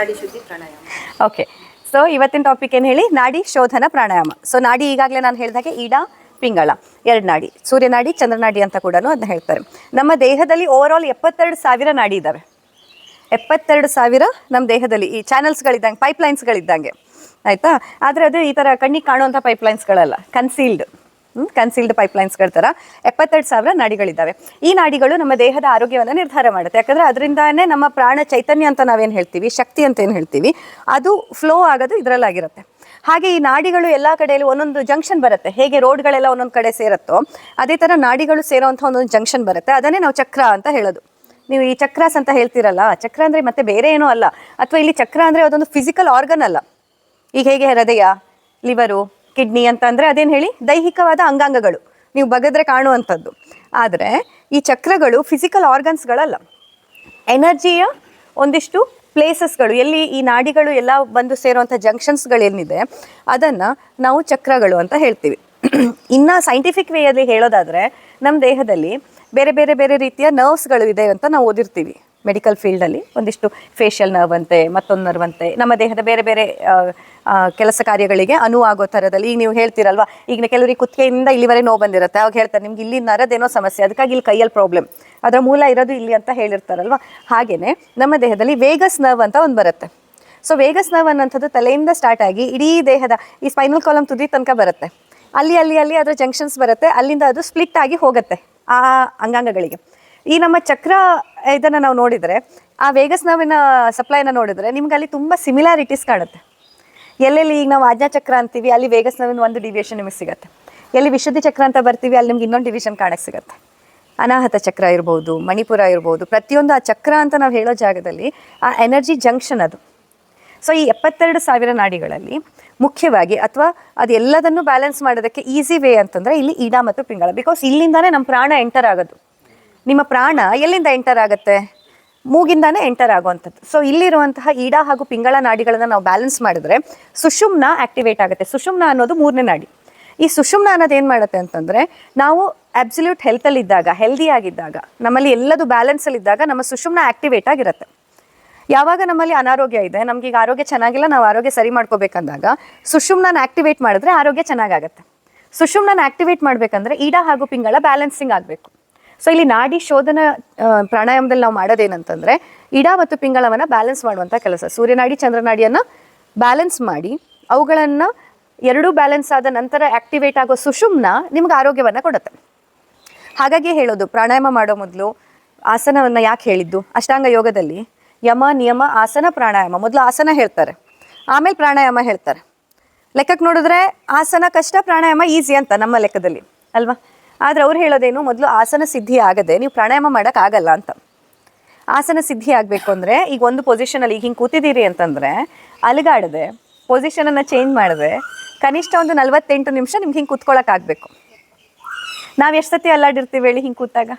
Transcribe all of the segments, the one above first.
ನಾಡಿ ಶುದ್ಧಿ pranayama. Okay so ಇವತ್ತಿನ ಟಾಪಿಕ್ ಏನು ಹೇಳಿ? ನಾಡಿ ಶೋಧನ ಪ್ರಾಣಾಯಾಮ. ಸೊ ನಾಡಿ ಈಗಾಗಲೇ ನಾನು ಹೇಳಿದಾಗೆ ಈಡ, ಪಿಂಗಳ, ಎರಡು ನಾಡಿ. ಸೂರ್ಯನಾಡಿ ಚಂದ್ರನಾಡಿ ಅಂತ ಕೂಡ ಅದನ್ನ ಹೇಳ್ತಾರೆ. ನಮ್ಮ ದೇಹದಲ್ಲಿ ಓವರ್ ಆಲ್ ಎಪ್ಪತ್ತೆರಡು ಸಾವಿರ ನಾಡಿ ಇದ್ದಾವೆ ಎಪ್ಪತ್ತೆರಡು ಸಾವಿರ ನಮ್ಮ ದೇಹದಲ್ಲಿ ಈ ಚಾನಲ್ಸ್ಗಳಿದ್ದಂಗೆ ಪೈಪ್ಲೈನ್ಸ್ಗಳಿದ್ದಂಗೆ ಆಯಿತಾ? ಆದರೆ ಅದು ಈ ಥರ ಕಣ್ಣಿಗೆ ಕಾಣುವಂಥ ಪೈಪ್ಲೈನ್ಸ್ಗಳಲ್ಲ ಕನ್ಸೀಲ್ಡ್ ಕನ್ಸೀಲ್ಡ್ ಪೈಪ್ಲೈನ್ಸ್ಗಳ ಥರ ಎಪ್ಪತ್ತೆರಡು ಸಾವಿರ ನಾಡಿಗಳಿದ್ದಾವೆ. ಈ ನಾಡಿಗಳು ನಮ್ಮ ದೇಹದ ಆರೋಗ್ಯವನ್ನು ನಿರ್ಧಾರ ಮಾಡುತ್ತೆ. ಯಾಕಂದರೆ ಅದರಿಂದಾನೇ ನಮ್ಮ ಪ್ರಾಣ ಚೈತನ್ಯ ಅಂತ ನಾವೇನು ಹೇಳ್ತೀವಿ? ಶಕ್ತಿ ಅಂತ ಏನು ಹೇಳ್ತೀವಿ? ಅದು ಫ್ಲೋ ಆಗೋದು ಇದರಲ್ಲಾಗಿರುತ್ತೆ. ಹಾಗೆ ಈ ನಾಡಿಗಳು ಎಲ್ಲ ಕಡೆಯಲ್ಲೂ ಒಂದೊಂದು ಜಂಕ್ಷನ್ ಬರುತ್ತೆ. ಹೇಗೆ ರೋಡ್ಗಳೆಲ್ಲ ಒಂದೊಂದು ಕಡೆ ಸೇರುತ್ತೋ, ಅದೇ ಥರ ನಾಡಿಗಳು ಸೇರೋವಂಥ ಒಂದೊಂದು ಜಂಕ್ಷನ್ ಬರುತ್ತೆ. ಅದನ್ನೇ ನಾವು ಚಕ್ರ ಅಂತ ಹೇಳೋದು. ನೀವು ಈ ಚಕ್ರಾಸ್ ಅಂತ ಹೇಳ್ತೀರಲ್ಲ, ಚಕ್ರ ಅಂದರೆ ಮತ್ತೆ ಬೇರೆ ಏನೂ ಅಲ್ಲ. ಅಥವಾ ಇಲ್ಲಿ ಚಕ್ರ ಅಂದರೆ ಅದೊಂದು ಫಿಸಿಕಲ್ ಆರ್ಗನ್ ಅಲ್ಲ. ಈಗ ಹೇಗೆ ಹೃದಯ ಲಿವರು ಕಿಡ್ನಿ ಅಂತ ಅಂದರೆ ಅದೇನು ಹೇಳಿ? ದೈಹಿಕವಾದ ಅಂಗಾಂಗಗಳು. ನೀವು ಬಗೆದ್ರೆ ಕಾಣುವಂಥದ್ದು. ಆದರೆ ಈ ಚಕ್ರಗಳು ಫಿಸಿಕಲ್ ಆರ್ಗನ್ಸ್ಗಳಲ್ಲ ಎನರ್ಜಿಯ ಒಂದಿಷ್ಟು ಪ್ಲೇಸಸ್ಗಳು ಎಲ್ಲಿ ಈ ನಾಡಿಗಳು ಎಲ್ಲ ಬಂದು ಸೇರುವಂಥ ಜಂಕ್ಷನ್ಸ್ಗಳೇನಿದೆ ಅದನ್ನು ನಾವು ಚಕ್ರಗಳು ಅಂತ ಹೇಳ್ತೀವಿ. ಇನ್ನು ಸೈಂಟಿಫಿಕ್ ವೇಯಲ್ಲಿ ಹೇಳೋದಾದರೆ ನಮ್ಮ ದೇಹದಲ್ಲಿ ಬೇರೆ ಬೇರೆ ಬೇರೆ ರೀತಿಯ ನರ್ವ್ಸ್ಗಳು ಇದೆ ಅಂತ ನಾವು ಓದಿರ್ತೀವಿ. ಮೆಡಿಕಲ್ ಫೀಲ್ಡಲ್ಲಿ ಒಂದಿಷ್ಟು ಫೇಶಿಯಲ್ ನರ್ವ್ ಅಂತೆ, ಮತ್ತೊಂದು ನರ್ವಂತೆ ನಮ್ಮ ದೇಹದ ಬೇರೆ ಬೇರೆ ಕೆಲಸ ಕಾರ್ಯಗಳಿಗೆ ಅನುವಾಗೋ ಥರದಲ್ಲಿ ಈಗ ನೀವು ಹೇಳ್ತೀರಲ್ವಾ, ಈಗ ಕೆಲವರಿಗೆ ಕುತ್ತಿಗೆಯಿಂದ ಇಲ್ಲಿವರೆಗೆ ನೋವು ಬಂದಿರುತ್ತೆ. ಅವಾಗ ಹೇಳ್ತಾರೆ, ನಿಮ್ಗೆ ಇಲ್ಲಿ ನರದೇನೋ ಸಮಸ್ಯೆ, ಅದಕ್ಕಾಗಿ ಇಲ್ಲಿ ಕೈಯಲ್ಲಿ ಪ್ರಾಬ್ಲಮ್ ಅದರ ಮೂಲ ಇರೋದು ಇಲ್ಲಿ ಅಂತ ಹೇಳಿರ್ತಾರಲ್ವ? ಹಾಗೆಯೇ ನಮ್ಮ ದೇಹದಲ್ಲಿ ವೇಗಸ್ ನರ್ವ್ ಅಂತ ಒಂದು ಬರುತ್ತೆ. ಸೊ ವೇಗಸ್ ನರ್ವ್ ಅನ್ನೋಂಥದ್ದು ತಲೆಯಿಂದ ಸ್ಟಾರ್ಟ್ ಆಗಿ ಇಡೀ ದೇಹದ, ಈ ಸ್ಪೈನಲ್ ಕಾಲಮ್ ತುದಿ ತನಕ ಬರುತ್ತೆ. ಅಲ್ಲಿ ಅಲ್ಲಿ ಅಲ್ಲಿ ಅದರ ಜಂಕ್ಷನ್ಸ್ ಬರುತ್ತೆ, ಅಲ್ಲಿಂದ ಅದು ಸ್ಪ್ಲಿಟ್ ಆಗಿ ಹೋಗುತ್ತೆ, ಆ ಅಂಗಾಂಗಗಳಿಗೆ. ಈ ನಮ್ಮ ಚಕ್ರ ಇದನ್ನು ನಾವು ನೋಡಿದರೆ, ಆ ವೇಗಸ್ ನಾವಿನ ಸಪ್ಲೈನ ನೋಡಿದರೆ ನಿಮ್ಗೆ ಅಲ್ಲಿ ತುಂಬ ಸಿಮಿಲಾರಿಟೀಸ್ ಕಾಣುತ್ತೆ. ಎಲ್ಲೆಲ್ಲಿ ಈಗ ನಾವು ಆಜ್ಞಾ ಚಕ್ರ ಅಂತೀವಿ, ಅಲ್ಲಿ ವೇಗಸ್ ನಾವಿನ ಒಂದು ಡಿವಿಯೇಷನ್ ನಿಮಗೆ ಸಿಗುತ್ತೆ. ಎಲ್ಲಿ ವಿಶುದ್ಧಿ ಚಕ್ರ ಅಂತ ಬರ್ತೀವಿ, ಅಲ್ಲಿ ನಿಮ್ಗೆ ಇನ್ನೊಂದು ಡಿವಿಷನ್ ಕಾಣಕ್ಕೆ ಸಿಗುತ್ತೆ. ಅನಾಹತ ಚಕ್ರ ಇರ್ಬೋದು, ಮಣಿಪುರ ಇರ್ಬೋದು, ಪ್ರತಿಯೊಂದು ಆ ಚಕ್ರ ಅಂತ ನಾವು ಹೇಳೋ ಜಾಗದಲ್ಲಿ ಆ ಎನರ್ಜಿ ಜಂಕ್ಷನ್ ಅದು. ಸೊ ಈ ಎಪ್ಪತ್ತೆರಡು ಸಾವಿರ ನಾಡಿಗಳಲ್ಲಿ ಮುಖ್ಯವಾಗಿ ಅಥವಾ ಅದು ಎಲ್ಲದನ್ನು ಬ್ಯಾಲೆನ್ಸ್ ಮಾಡೋದಕ್ಕೆ ಈಸಿ ವೇ ಅಂತಂದರೆ ಇಲ್ಲಿ ಈಡ ಮತ್ತು ಪಿಂಗಳ. ಬಿಕಾಸ್ ಇಲ್ಲಿಂದಾನೇ ನಮ್ಮ ಪ್ರಾಣ ಎಂಟರ್ ಆಗೋದು. ನಿಮ್ಮ ಪ್ರಾಣ ಎಲ್ಲಿಂದ ಎಂಟರ್ ಆಗುತ್ತೆ? ಮೂಗಿಂದಾನೇ ಎಂಟರ್ ಆಗುವಂಥದ್ದು. ಸೊ ಇಲ್ಲಿರುವಂತಹ ಈಡ ಹಾಗೂ ಪಿಂಗಳ ನಾಡಿಗಳನ್ನು ನಾವು ಬ್ಯಾಲೆನ್ಸ್ ಮಾಡಿದ್ರೆ ಸುಷುಮ್ನ ಆಕ್ಟಿವೇಟ್ ಆಗುತ್ತೆ. ಸುಷುಮ್ನ ಅನ್ನೋದು ಮೂರನೇ ನಾಡಿ. ಈ ಸುಷುಮ್ನ ಅನ್ನೋದು ಏನು ಮಾಡುತ್ತೆ ಅಂತಂದರೆ, ನಾವು ಅಬ್ಸಲ್ಯೂಟ್ ಹೆಲ್ತಲ್ಲಿದ್ದಾಗ ಹೆಲ್ದಿ ಆಗಿದ್ದಾಗ, ನಮ್ಮಲ್ಲಿ ಎಲ್ಲದು ಬ್ಯಾಲೆನ್ಸಲ್ಲಿದ್ದಾಗ ನಮ್ಮ ಸುಷುಮ್ನ ಆಕ್ಟಿವೇಟ್ ಆಗಿರುತ್ತೆ. ಯಾವಾಗ ನಮ್ಮಲ್ಲಿ ಅನಾರೋಗ್ಯ ಇದೆ, ನಮ್ಗೆ ಈಗ ಆರೋಗ್ಯ ಚೆನ್ನಾಗಿಲ್ಲ, ನಾವು ಆರೋಗ್ಯ ಸರಿ ಮಾಡ್ಕೋಬೇಕಂದಾಗ ಸುಷುಮ್ನ ಆಕ್ಟಿವೇಟ್ ಮಾಡಿದ್ರೆ ಆರೋಗ್ಯ ಚೆನ್ನಾಗಾಗತ್ತೆ. ಸುಷುಮ್ನ ಆಕ್ಟಿವೇಟ್ ಮಾಡಬೇಕಂದ್ರೆ ಈಡ ಹಾಗೂ ಪಿಂಗಳ ಬ್ಯಾಲೆನ್ಸಿಂಗ್ ಆಗಬೇಕು. ಸೊ ಇಲ್ಲಿ ನಾಡಿ ಶೋಧನ ಪ್ರಾಣಾಯಾಮದಲ್ಲಿ ನಾವು ಮಾಡೋದೇನಂತಂದ್ರೆ, ಇಡ ಮತ್ತು ಪಿಂಗಳವನ್ನ ಬ್ಯಾಲೆನ್ಸ್ ಮಾಡುವಂಥ ಕೆಲಸ. ಸೂರ್ಯನಾಡಿ ಚಂದ್ರನಾಡಿಯನ್ನು ಬ್ಯಾಲೆನ್ಸ್ ಮಾಡಿ, ಅವುಗಳನ್ನು ಎರಡೂ ಬ್ಯಾಲೆನ್ಸ್ ಆದ ನಂತರ ಆಕ್ಟಿವೇಟ್ ಆಗೋ ಸುಷುಮ್ನ ನಿಮ್ಗೆ ಆರೋಗ್ಯವನ್ನು ಕೊಡುತ್ತೆ. ಹಾಗಾಗಿ ಹೇಳೋದು, ಪ್ರಾಣಾಯಾಮ ಮಾಡೋ ಮೊದಲು ಆಸನವನ್ನು ಯಾಕೆ ಹೇಳಿದ್ದು? ಅಷ್ಟಾಂಗ ಯೋಗದಲ್ಲಿ ಯಮ, ನಿಯಮ, ಆಸನ, ಪ್ರಾಣಾಯಾಮ. ಮೊದಲು ಆಸನ ಹೇಳ್ತಾರೆ. ಆಮೇಲೆ ಪ್ರಾಣಾಯಾಮ ಹೇಳ್ತಾರೆ. ಲೆಕ್ಕಕ್ಕೆ ನೋಡಿದ್ರೆ ಆಸನ ಕಷ್ಟ, ಪ್ರಾಣಾಯಾಮ ಈಸಿ ಅಂತ ನಮ್ಮ ಲೆಕ್ಕದಲ್ಲಿ. ಅಲ್ವಾ? ಆದರೆ ಅವ್ರು ಹೇಳೋದೇನು, ಮೊದಲು ಆಸನ ಸಿದ್ಧಿ ಆಗದೆ, ನೀವು ಪ್ರಾಣಾಯಾಮ ಮಾಡೋಕ್ಕಾಗಲ್ಲ ಅಂತ. ಆಸನ ಸಿದ್ಧಿ ಆಗಬೇಕು ಅಂದರೆ, ಈಗ ಒಂದು ಪೊಸಿಷನಲ್ಲಿ ಈಗ ಹಿಂಗೆ ಕೂತಿದ್ದೀರಿ ಅಂತಂದರೆ, ಅಲುಗಾಡದೆ ಪೊಸಿಷನನ್ನು ಚೇಂಜ್ ಮಾಡಿದೆ, ಕನಿಷ್ಠ ಒಂದು ನಲವತ್ತೆಂಟು ನಿಮಿಷ ನಿಮ್ಗೆ ಹಿಂಗೆ ಕೂತ್ಕೊಳ್ಳೋಕ್ಕಾಗಬೇಕು ನಾವು ಎಷ್ಟು ಸತಿ ಅಲ್ಲಾಡಿರ್ತೀವಿ ಹೇಳಿ ಹಿಂಗೆ ಕೂತಾಗ?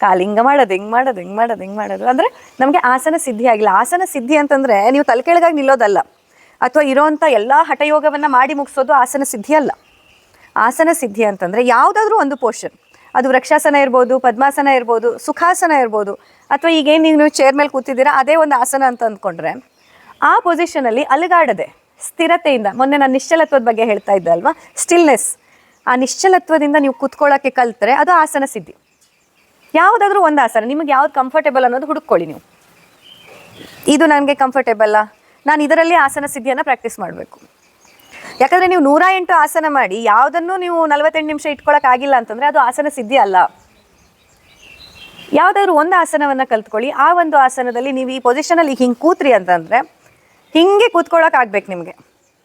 ಕಾಲಿಂಗ ಮಾಡೋದು, ಹಿಂಗೆ ಮಾಡೋದು ಹಿಂಗೆ ಮಾಡೋದು ಹಿಂಗೆ ಮಾಡೋದು. ಅಂದರೆ ನಮಗೆ ಆಸನ ಸಿದ್ಧಿ ಆಗಿಲ್ಲ. ಆಸನ ಸಿದ್ಧಿ ಅಂತಂದರೆ, ನೀವು ತಲೆ ಕೆಳಗಾಗಿ ನಿಲ್ಲೋದಲ್ಲ. ಅಥವಾ ಇರೋವಂಥ ಎಲ್ಲ ಹಠಯೋಗವನ್ನು ಮಾಡಿ ಮುಗಿಸೋದು ಆಸನ ಸಿದ್ಧಿ ಅಲ್ಲ. ಆಸನ ಸಿದ್ಧಿ ಅಂತಂದರೆ ಯಾವುದಾದ್ರೂ ಒಂದು ಪೋರ್ಷನ್ ಅದು ವೃಕ್ಷಾಸನ ಇರ್ಬೋದು, ಪದ್ಮಾಸನ ಇರ್ಬೋದು, ಸುಖಾಸನ ಇರ್ಬೋದು, ಅಥವಾ ಈಗೇನು ನೀವು ಚೇರ್ ಮೇಲೆ ಕೂತಿದ್ದೀರಾ, ಅದೇ ಒಂದು ಆಸನ ಅಂತ ಅಂದ್ಕೊಂಡ್ರೆ, ಆ ಪೊಸಿಷನಲ್ಲಿ ಅಲುಗಾಡದೆ, ಸ್ಥಿರತೆಯಿಂದ, ಮೊನ್ನೆ ನಾನು ನಿಶ್ಚಲತ್ವದ ಬಗ್ಗೆ ಹೇಳ್ತಾ ಇದ್ದೆ ಅಲ್ವಾ? ಸ್ಟಿಲ್ನೆಸ್ ಆ ನಿಶ್ಚಲತ್ವದಿಂದ ನೀವು ಕೂತ್ಕೊಳ್ಳೋಕ್ಕೆ ಕಲ್ತರೆ ಅದು ಆಸನ ಸಿದ್ಧಿ. ಯಾವುದಾದ್ರೂ ಒಂದು ಆಸನ, ನಿಮಗೆ ಯಾವ್ದು ಕಂಫರ್ಟೇಬಲ್ ಅನ್ನೋದು ಹುಡುಕೊಳ್ಳಿ ನೀವು. ಇದು ನನಗೆ ಕಂಫರ್ಟೇಬಲ್ಲ ನಾನು ಇದರಲ್ಲಿ ಆಸನ ಸಿದ್ಧಿಯನ್ನು ಪ್ರಾಕ್ಟೀಸ್ ಮಾಡಬೇಕು. ಯಾಕಂದರೆ ನೀವು ನೂರ ಎಂಟು ಆಸನ ಮಾಡಿ, ಯಾವುದನ್ನು ನೀವು ನಲವತ್ತೆಂಟು ನಿಮಿಷ ಇಟ್ಕೊಳಕ್ಕೆ ಆಗಿಲ್ಲ ಅಂತಂದ್ರೆ ಅದು ಆಸನ ಸಿದ್ಧಿ ಅಲ್ಲ. ಯಾವುದಾದ್ರೂ ಒಂದು ಆಸನವನ್ನ ಕಲ್ತ್ಕೊಳ್ಳಿ, ಆ ಒಂದು ಆಸನದಲ್ಲಿ ನೀವು ಈ ಪೊಸಿಷನಲ್ಲಿ ಹಿಂಗೆ ಕೂತ್ರಿ ಅಂತಂದ್ರೆ, ಹಿಂಗೆ ಕೂತ್ಕೊಳಕ್ ಆಗ್ಬೇಕು ನಿಮಗೆ.